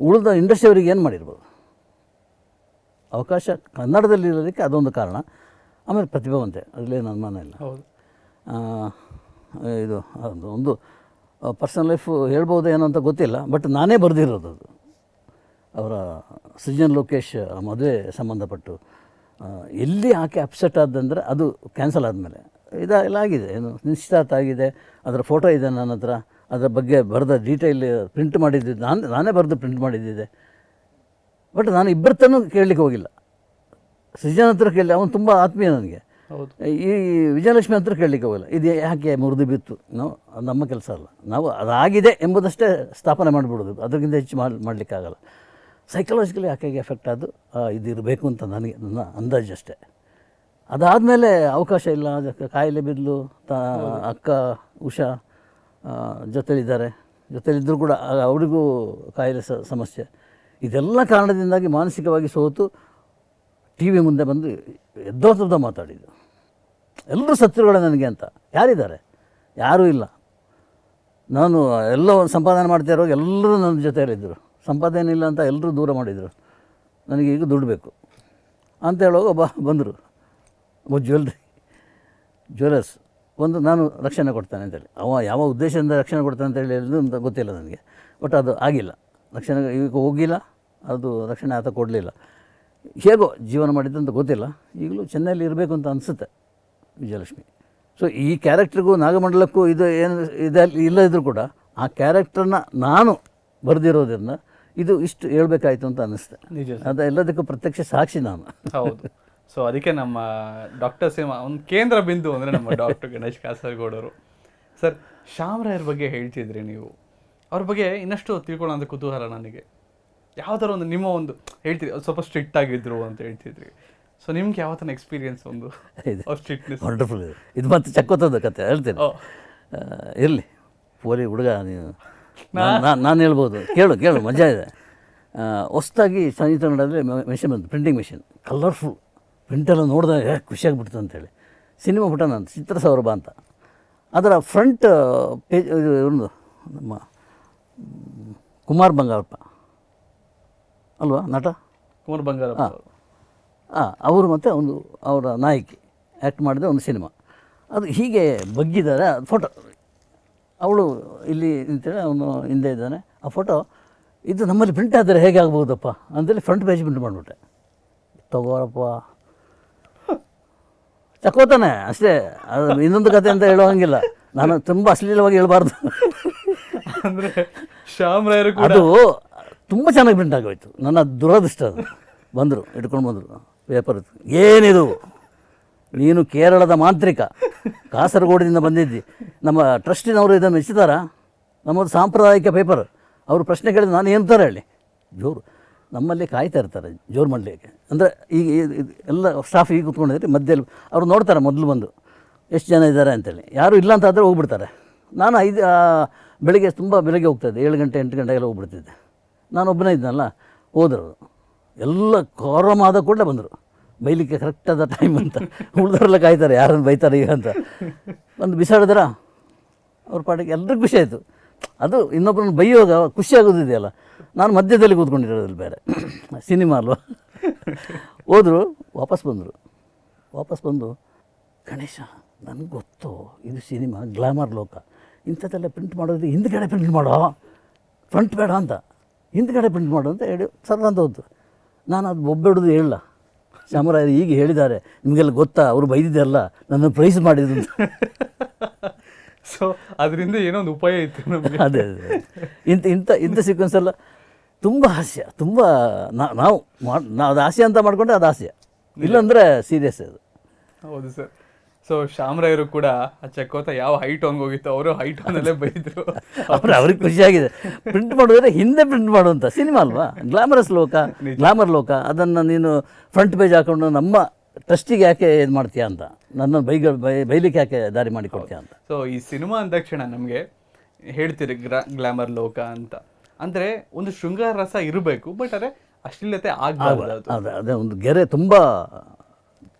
B: ಉಳಿದ ಇಂಡಸ್ಟ್ರಿ ಅವರಿಗೆ ಏನು ಮಾಡಿರ್ಬೋದು? ಅವಕಾಶ ಕನ್ನಡದಲ್ಲಿ ಇರೋದಕ್ಕೆ ಅದೊಂದು ಕಾರಣ. ಆಮೇಲೆ ಪ್ರತಿಭಾವಂತೆ ಅದರಲ್ಲೇನು ಅನುಮಾನ ಇಲ್ಲ. ಇದು ಅದು ಒಂದು ಪರ್ಸನಲ್ ಲೈಫು ಹೇಳ್ಬೋದು ಏನೋ ಅಂತ ಗೊತ್ತಿಲ್ಲ ಬಟ್ ನಾನೇ ಬರೆದಿರೋದು ಅದು. ಅವರ ಸೃಜನ್ ಲೋಕೇಶ್ ಮದುವೆ ಸಂಬಂಧಪಟ್ಟು. ಎಲ್ಲಿ ಆಕೆ ಅಪ್ಸೆಟ್ ಆದಂದರೆ ಅದು ಕ್ಯಾನ್ಸಲ್ ಆದಮೇಲೆ. ಇದೆಲ್ಲ ಆಗಿದೆ ಏನು ನಿಶ್ಚಿತಾರ್ಥ ಆಗಿದೆ. ಅದರ ಫೋಟೋ ಇದೆ ನನ್ನ ಹತ್ರ. ಅದರ ಬಗ್ಗೆ ಬರೆದ ಡೀಟೇಲ್ ಪ್ರಿಂಟ್ ಮಾಡಿದ್ದು ನಾನು ನಾನೇ ಬರೆದು ಪ್ರಿಂಟ್ ಮಾಡಿದ್ದಿದೆ. ಬಟ್ ನಾನು ಇಬ್ಬರತ್ತನೂ ತನೂ ಕೇಳಲಿಕ್ಕೆ ಹೋಗಿಲ್ಲ. ಸೃಜನ್ ಹತ್ರ ಕೇಳಿ ಅವನು ತುಂಬ ಆತ್ಮೀಯ ನನಗೆ. ಈ ವಿಜಯಲಕ್ಷ್ಮಿ ಹತ್ರ ಕೇಳಲಿಕ್ಕೆ ಹೋಗಲ್ಲ. ಇದು ಯಾಕೆ ಮುರಿದು ಬಿತ್ತು? ನಾವು ನಮ್ಮ ಕೆಲಸ ಅಲ್ಲ. ನಾವು ಅದಾಗಿದೆ ಎಂಬುದಷ್ಟೇ ಸ್ಥಾಪನೆ ಮಾಡಿಬಿಡೋದು. ಅದಕ್ಕಿಂತ ಹೆಚ್ಚು ಮಾಡಿ ಮಾಡಲಿಕ್ಕಾಗಲ್ಲ. ಸೈಕಲಾಜಿಕಲಿ ಆಕೆಗೆ ಎಫೆಕ್ಟ್ ಅದು ಇರಬೇಕು ಅಂತ ನನಗೆ, ನನ್ನ ಅಂದಾಜು ಅಷ್ಟೇ. ಅದಾದಮೇಲೆ ಅವಕಾಶ ಇಲ್ಲ ಕಾಯಿಲೆ ಬಿದ್ದಲು ತ, ಅಕ್ಕ, ಉಷಾ ಜೊತೆಲಿದ್ದಾರೆ. ಜೊತೆಲಿದ್ದರೂ ಕೂಡ ಅವ್ರಿಗೂ ಕಾಯಿಲೆ ಸಮಸ್ಯೆ. ಇದೆಲ್ಲ ಕಾರಣದಿಂದಾಗಿ ಮಾನಸಿಕವಾಗಿ ಸೋತು, ಟಿ ವಿ ಮುಂದೆ ಬಂದು ಎದ್ದೋತದ ಮಾತಾಡಿದ್ದು. ಎಲ್ಲರೂ ಶತ್ರುಗಳೇ ನನಗೆ ಅಂತ. ಯಾರಿದ್ದಾರೆ? ಯಾರೂ ಇಲ್ಲ. ನಾನು ಎಲ್ಲ ಸಂಪಾದನೆ ಮಾಡ್ತಾ ಇರುವಾಗ ಎಲ್ಲರೂ ನನ್ನ ಜೊತೆಯಲ್ಲಿದ್ದರು. ಸಂಪಾದನೆ ಇಲ್ಲ ಅಂತ ಎಲ್ಲರೂ ದೂರ ಮಾಡಿದರು. ನನಗೆ ಈಗ ದುಡ್ಡು ಬೇಕು. ಅಂತ ಹೇಳುವಾಗ ಒಬ್ಬ ಬಂದರು. ಒಬ್ಬ ಜ್ಯುವೆಲ್ರಿ ಜ್ಯುವೆಲರ್ಸ್, ಒಂದು ನಾನು ರಕ್ಷಣೆ ಕೊಡ್ತಾನೆ ಅಂತೇಳಿ. ಅವ ಯಾವ ಉದ್ದೇಶದಿಂದ ರಕ್ಷಣೆ ಕೊಡ್ತಾನೆ ಅಂತೇಳಿ ಹೇಳಿದ್ರು ಅಂತ ಗೊತ್ತಿಲ್ಲ ನನಗೆ. ಬಟ್ ಅದು ಆಗಿಲ್ಲ. ರಕ್ಷಣೆ ಈಗ ಹೋಗಿಲ್ಲ. ಅದು ರಕ್ಷಣೆ ಆತ ಕೊಡಲಿಲ್ಲ. ಹೇಗೋ ಜೀವನ ಮಾಡಿದ್ದು ಅಂತ ಗೊತ್ತಿಲ್ಲ. ಈಗಲೂ ಚೆನ್ನೈಲಿ ಇರಬೇಕು ಅಂತ ಅನಿಸುತ್ತೆ ವಿಜಯಲಕ್ಷ್ಮಿ. ಸೊ ಈ ಕ್ಯಾರೆಕ್ಟ್ರಿಗೂ ನಾಗಮಂಡಲಕ್ಕೂ ಇದು ಏನು ಇದೆ ಇಲ್ಲದಿದ್ರೂ ಕೂಡ ಆ ಕ್ಯಾರೆಕ್ಟರ್ನ ನಾನು ಬರೆದಿರೋದ್ರಿಂದ ಇದು ಇಷ್ಟು ಹೇಳ್ಬೇಕಾಯ್ತು ಅಂತ ಅನ್ನಿಸ್ತೆ.
A: ನಿಜ
B: ಅದು ಎಲ್ಲದಕ್ಕೂ ಪ್ರತ್ಯಕ್ಷ ಸಾಕ್ಷಿ ನಾನು.
A: ಹೌದು. ಸೊ ಅದಕ್ಕೆ ನಮ್ಮ ಡಾಕ್ಟರ್ ಸೇಮ ಒಂದು ಕೇಂದ್ರ ಬಿಂದು ಅಂದರೆ ನಮ್ಮ ಡಾಕ್ಟರ್ ಗಣೇಶ್ ಕಾಸರಗೌಡರು ಸರ್ ಶ್ಯಾಮರಾಯರ ಬಗ್ಗೆ ಹೇಳ್ತಿದ್ರಿ ನೀವು. ಅವ್ರ ಬಗ್ಗೆ ಇನ್ನಷ್ಟು ತಿಳ್ಕೊಳ್ಳೋ ಕುತೂಹಲ ನನಗೆ. ಯಾವ್ದಾರ ಒಂದು ನಿಮ್ಮ ಒಂದು ಹೇಳ್ತಿದ್ರಿ ಅವ್ರು ಸ್ವಲ್ಪ ಸ್ಟ್ರಿಕ್ಟ್ ಆಗಿದ್ರು ಅಂತ ಹೇಳ್ತಿದ್ರಿ. ಸೊ ನಿಮ್ಗೆ ಯಾವ ಥರ ಎಕ್ಸ್ಪೀರಿಯನ್ಸ್ ಒಂದು?
B: ಇದೆ.
A: ಅವ್ರ ಸ್ಟ್ರಿಕ್ಟ್ನೆಸ್
B: ವಂಡರ್ಫುಲ್ ಇದೆ. ಇದು ಮತ್ತೆ ಚಕ್ಕೋತದ ಕತೆ ಹೇಳ್ತೀನಿ.
A: ಓ.
B: ಇರಲಿ. ಪೋಲಿ ಹುಡುಗ ನೀನು. ನಾನು ನಾನು ಹೇಳ್ಬೋದು. ಕೇಳು ಕೇಳು ಮಜಾ ಇದೆ. ಹೊಸ್ದಾಗಿ ಸಂಗೀತ ನೋಡಿದ್ರೆ ಮೆಷಿನ್ ಬಂತು ಪ್ರಿಂಟಿಂಗ್ ಮೆಷಿನ್ ಕಲರ್ಫುಲ್ ಪ್ರಿಂಟೆಲ್ಲ ನೋಡಿದಾಗ ಖುಷಿಯಾಗಿ ಖುಷಿಯಾಗ್ಬಿಡ್ತು ಅಂತೇಳಿ. ಸಿನಿಮಾ ಪುಟ ನಾನು ಚಿತ್ರ ಸೌರಭ ಅಂತ. ಅದರ ಫ್ರಂಟ್ ಪೇಜ್ ಒಂದು ನಮ್ಮ ಕುಮಾರ್ ಬಂಗಾರಪ್ಪ. ಅಲ್ವಾ ನಟ?
A: ಕುಮಾರ್ ಬಂಗಾರಪ್ಪ.
B: ಹಾಂ ಅವರು ಮತ್ತು ಒಂದು ಅವರ ನಾಯಕಿ. ಆ್ಯಕ್ಟ್ ಮಾಡಿದ ಒಂದು ಸಿನಿಮಾ ಅದು ಹೀಗೆ ಬಗ್ಗಿದ್ದಾರೆ ಫೋಟೋ ಅವಳು ಇಲ್ಲಿ ನಿಂತೇಳಿ ಅವನು ಹಿಂದೆ ಇದ್ದಾನೆ. ಆ ಫೋಟೋ ಇದು ನಮ್ಮಲ್ಲಿ ಪ್ರಿಂಟ್ ಆದರೆ ಹೇಗೆ ಆಗ್ಬೋದಪ್ಪ ಅಂತೇಳಿ ಫ್ರಂಟ್ ಪೇಜ್ ಪ್ರಿಂಟ್ ಮಾಡಿಬಿಟ್ಟೆ. ತಗೋರಪ್ಪ. ತಕೋತಾನೆ ಅಷ್ಟೇ. ಅದು ಇನ್ನೊಂದು ಕತೆ ಅಂತ ಹೇಳೋ ಹಂಗಿಲ್ಲ. ನಾನು ತುಂಬ ಅಶ್ಲೀಲವಾಗಿ ಹೇಳಬಾರ್ದು.
A: ಅಂದರೆ ಶ್ಯಾಮರಾಯರು ಕೂಡ
B: ಅದು ತುಂಬ ಚೆನ್ನಾಗಿ ಪ್ರಿಂಟ್ ಆಗೋಯ್ತು. ನನ್ನ ದುರದೃಷ್ಟ ಅದು. ಬಂದರು ಇಟ್ಕೊಂಡು ಬಂದರು ಪೇಪರ್ ಏನಿದು? ನೀನು ಕೇರಳದ ಮಾಂತ್ರಿಕ. ಕಾಸರಗೋಡಿನಿಂದ ಬಂದಿದ್ದಿ. ನಮ್ಮ ಟ್ರಸ್ಟಿನವರು ಇದನ್ನು ಮೆಚ್ಚಿದಾರಾ ನಮ್ಮದು ಸಾಂಪ್ರದಾಯಿಕ ಪೇಪರ್ ಅವರು ಪ್ರಶ್ನೆ ಕೇಳಿದ್ರೆ ನಾನು ಏನು ಥರ ಹೇಳಿ? ಜೋರು. ನಮ್ಮಲ್ಲಿ ಕಾಯ್ತಾ ಇರ್ತಾರೆ, ಜೋರು ಮಾಡಲಿಕ್ಕೆ. ಅಂದರೆ ಈಗ ಎಲ್ಲ ಸ್ಟಾಫ್ ಈಗ ಕೂತ್ಕೊಂಡಿದ್ರೆ ಮಧ್ಯದಲ್ಲಿ ಅವ್ರು ನೋಡ್ತಾರೆ ಮೊದಲು ಬಂದು. ಎಷ್ಟು ಜನ ಇದ್ದಾರೆ ಅಂತೇಳಿ. ಯಾರು ಇಲ್ಲ ಅಂತ ಆದರೆ ಹೋಗ್ಬಿಡ್ತಾರೆ. ನಾನು ಐದು ಬೆಳಗ್ಗೆ ತುಂಬ ಬೆಳಗ್ಗೆ ಹೋಗ್ತಾಯಿದ್ದೆ ಏಳು ಗಂಟೆ, ಎಂಟು ಗಂಟೆಗೆಲ್ಲ ಹೋಗ್ಬಿಡ್ತಿದ್ದೆ. ನಾನು ಒಬ್ಬನೇ ಇದ್ದನಲ್ಲ ಹೋದರು. ಎಲ್ಲ ಕೊರಮಾದ ಕೂಡಲೇ ಬಂದರು. ಬೈಲಿಕ್ಕೆ ಕರೆಕ್ಟಾದ ಟೈಮ್ ಅಂತ. ಉಳಿದವರೆಲ್ಲ ಕಾಯ್ತಾರೆ, ಯಾರನ್ನು ಬೈತಾರೆ ಈಗ ಅಂತ. ಒಂದು ಬಿಸಾಡಿದ್ರ? ಅವ್ರ ಪಾಠಕ್ಕೆ ಎಲ್ರಿಗೂ ಖುಷಿ ಆಯಿತು. ಅದು ಇನ್ನೊಬ್ಬರನ್ನ ಬೈಯೋಗ ಖುಷಿ ಆಗೋದಿದೆಯಲ್ಲ. ನಾನು ಮಧ್ಯದಲ್ಲಿ ಕೂತ್ಕೊಂಡಿರೋದ್ರಲ್ಲಿ ಬೇರೆ. ಸಿನಿಮಾ ಅಲ್ವಾ? ಹೋದರು, ವಾಪಸ್ ಬಂದರು. ವಾಪಸ್ ಬಂದು, ಗಣೇಶ, ನನಗೆ ಗೊತ್ತು, ಇದು ಸಿನಿಮಾ, ಗ್ಲಾಮರ್ ಲೋಕ. ಇಂಥದ್ದೆಲ್ಲ ಪ್ರಿಂಟ್ ಮಾಡೋದು ಹಿಂದ್ಗಡೆ ಪ್ರಿಂಟ್ ಮಾಡೋ? ಫ್ರಂಟ್ ಬೇಡ ಅಂತ. ಹಿಂದ್ಗಡೆ ಪ್ರಿಂಟ್ ಮಾಡು ಅಂತ ಹೇಳಿ ಸರ್ ಅಂತ ಹೋದ್ದು ನಾನು ಅದು ಒಬ್ಬೆಡ್ದು ಹೇಳಲ್ಲ. ಶ್ಯಾಮರಾಯರು ಈಗ ಹೇಳಿದ್ದಾರೆ ನಿಮಗೆಲ್ಲ ಗೊತ್ತಾ? ಅವರು ಬೈದಿದ್ದೆಲ್ಲ ನನ್ನ ಪ್ರೈಸ್ ಮಾಡಿದ್ರು
A: ಸೊ ಅದರಿಂದ ಏನೋ ಒಂದು ಉಪಾಯ ಇತ್ತು ನಮಗೆ.
B: ಅದೇ ಅದೇ ಇಂಥ ಇಂಥ ಇಂಥ ಸೀಕ್ವೆನ್ಸ್ ಎಲ್ಲ ತುಂಬ ಹಾಸ್ಯ ತುಂಬ ನಾ- ನಾವು ಮಾಡಿ ನಾವು ಅದು ಹಾಸ್ಯ ಅಂತ ಮಾಡಿಕೊಂಡ್ರೆ ಅದು ಹಾಸ್ಯ. ಇಲ್ಲಾಂದರೆ ಸೀರಿಯಸ್ ಅದು.
A: ಹೌದು ಸರ್. ಸೊ ಶ್ಯಾಮರಾಯರು ಕೂಡ ಆ ಚಕ್ಕೋತ ಯಾವ ಹೈಟ್ ಹಂಗ್ ಹೋಗಿತ್ತು ಅವರು ಹೈಟ್ ಹಂಗಲ್ಲೇ ಬೈದ್ರು.
B: ಅವ್ರು ಅವ್ರಿಗೆ ಖುಷಿಯಾಗಿದೆ ಪ್ರಿಂಟ್ ಮಾಡೋದ್ರೆ ಹಿಂದೆ ಪ್ರಿಂಟ್ ಮಾಡುವಂಥ ಸಿನಿಮಾ ಅಲ್ವಾ? ಗ್ಲಾಮರಸ್ ಲೋಕ ಗ್ಲಾಮರ್ ಲೋಕ. ಅದನ್ನು ನೀನು ಫ್ರಂಟ್ ಪೇಜ್ ಹಾಕೊಂಡು ನಮ್ಮ ಟ್ರಸ್ಟಿಗೆ ಯಾಕೆ ಇದು ಮಾಡ್ತೀಯಾ ಅಂತ? ನನ್ನ ಬೈಗ ಬೈ ಬೈಲಿಕ್ಕೆ ಯಾಕೆ ದಾರಿ ಮಾಡಿ ಕೊಡ್ತೀಯಾ ಅಂತ?
A: ಸೊ ಈ ಸಿನಿಮಾ ಅಂದ ತಕ್ಷಣ ನಮಗೆ ಹೇಳ್ತೀರಿ ಗ್ರಾ ಗ್ಲಾಮರ್ ಲೋಕ ಅಂತ. ಅಂದ್ರೆ ಒಂದು ಶೃಂಗಾರ ರಸ ಇರಬೇಕು ಬಟ್ ಅದೇ ಅಶ್ಲೀಲತೆ ಆಗಬಾರ್ದು ಅದೇ
B: ಒಂದು ಗೆರೆ ತುಂಬ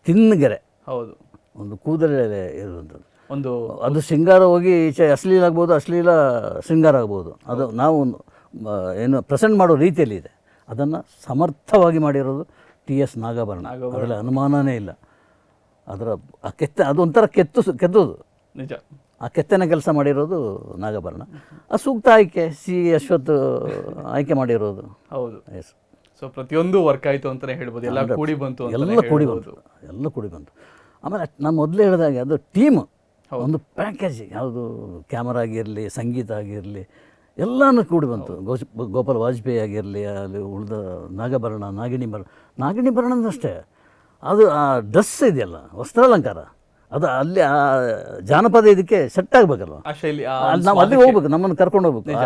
B: ತಿನ್ನ ಗೆರೆ
A: ಹೌದು.
B: ಒಂದು ಕೂದಲೇ ಇರುವಂಥದ್ದು.
A: ಒಂದು
B: ಅದು ಶೃಂಗಾರ ಹೋಗಿ ಈಚೆ ಅಶ್ಲೀಲ ಆಗ್ಬೋದು ಅಶ್ಲೀಲ ಶೃಂಗಾರ ಆಗ್ಬೋದು. ಅದು ನಾವು ಏನು ಪ್ರೆಸೆಂಟ್ ಮಾಡೋ ರೀತಿಯಲ್ಲಿ ಇದೆ. ಅದನ್ನು ಸಮರ್ಥವಾಗಿ ಮಾಡಿರೋದು ಟಿ ಎಸ್ ನಾಗಾಭರಣ. ಅದರಲ್ಲಿ ಅನುಮಾನವೇ ಇಲ್ಲ. ಅದರ ಆ ಕೆತ್ತ ಅದು ಒಂಥರ ಕೆತ್ತು ಕೆತ್ತೋದು.
A: ನಿಜ.
B: ಆ ಕೆತ್ತನೆ ಕೆಲಸ ಮಾಡಿರೋದು ನಾಗಾಭರಣ. ಆ ಸೂಕ್ತ ಆಯ್ಕೆ ಸಿ ಅಶ್ವತ್ ಆಯ್ಕೆ ಮಾಡಿರೋದು.
A: ಹೌದು.
B: ಎಸ್
A: ಸೊ ಪ್ರತಿಯೊಂದು ವರ್ಕ್ ಆಯಿತು ಅಂತಲೇ ಹೇಳ್ಬೋದು. ಎಲ್ಲ ಕೂಡಿ ಬಂತು
B: ಎಲ್ಲ ಕೂಡಿ ಬಂತು. ಎಲ್ಲ ಕೂಡಿ ಬಂತು. ಆಮೇಲೆ ನಾನು ಮೊದಲೇ ಹೇಳಿದಾಗೆ ಅದು ಟೀಮ್ ಒಂದು ಪ್ಯಾಕೇಜ್ ಯಾವುದು ಕ್ಯಾಮರಾ ಆಗಿರಲಿ ಸಂಗೀತ ಆಗಿರಲಿ ಎಲ್ಲನೂ ಕೂಡಿ ಬಂತು. ಗೋ ಗೋಪಾಲ್ ವಾಜಪೇಯಿ ಆಗಿರಲಿ ಅಲ್ಲಿ ಉಳಿದ ನಾಗಭರಣ ನಾಗಿಣಿ ಭರಣ ನಾಗಿಣಿ ಭರಣದಷ್ಟೇ. ಅದು ಆ ಡ್ರೆಸ್ ಇದೆಯಲ್ಲ ವಸ್ತ್ರಾಲಂಕಾರ. ಅದು ಅಲ್ಲಿ ಆ ಜಾನಪದ ಇದಕ್ಕೆ ಸೆಟ್ ಆಗಬೇಕಲ್ವ? ಅಲ್ಲಿ ನಾವು ಅಲ್ಲಿ ಹೋಗ್ಬೇಕು ನಮ್ಮನ್ನು ಕರ್ಕೊಂಡು ಹೋಗ್ಬೇಕು.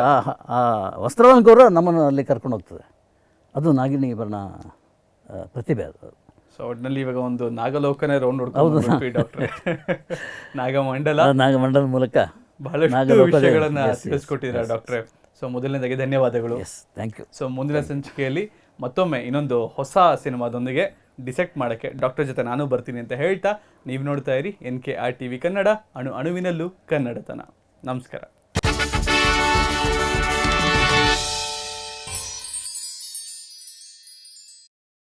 B: ಆ ವಸ್ತ್ರಾಲಂಕಾರ ನಮ್ಮನ್ನು ಅಲ್ಲಿ ಕರ್ಕೊಂಡು ಹೋಗ್ತದೆ. ಅದು ನಾಗಿಣಿ ಭರಣ ಪ್ರತಿಭೆ ಅದು.
A: ಸೊ ಒಟ್ಟಿನಲ್ಲಿ ಇವಾಗ ಒಂದು ನಾಗಲೋಕನೇ ರೌಂಡ್ ಹೊಡ್ಕೊಂಡು ಡಾಕ್ಟ್ರೆ ನಾಗಮಂಡಲ
B: ಆ ನಾಗಮಂಡಲ. ಮೂಲಕ
A: ಬಹಳಷ್ಟು ವಿಷಯಗಳನ್ನು ತಿಳಿಸ್ಕೊಟ್ಟಿದ್ದಾರೆ ಡಾಕ್ಟ್ರೆ ಸೊ ಮೊದಲನೇದಾಗಿ ಧನ್ಯವಾದಗಳು.
B: ಥ್ಯಾಂಕ್ ಯು
A: ಸೊ ಮುಂದಿನ ಸಂಚಿಕೆಯಲ್ಲಿ ಮತ್ತೊಮ್ಮೆ ಇನ್ನೊಂದು ಹೊಸ ಸಿನಿಮಾದೊಂದಿಗೆ ಡಿಸೆಕ್ಟ್ ಮಾಡೋಕ್ಕೆ ಡಾಕ್ಟರ್ ಜೊತೆ ನಾನು ಬರ್ತೀನಿ ಅಂತ ಹೇಳ್ತಾ ನೀವು ನೋಡ್ತಾ ಇರಿ N K R T V Kannada ಅಣು ಅಣುವಿನಲ್ಲೂ ಕನ್ನಡತನ. ನಮಸ್ಕಾರ.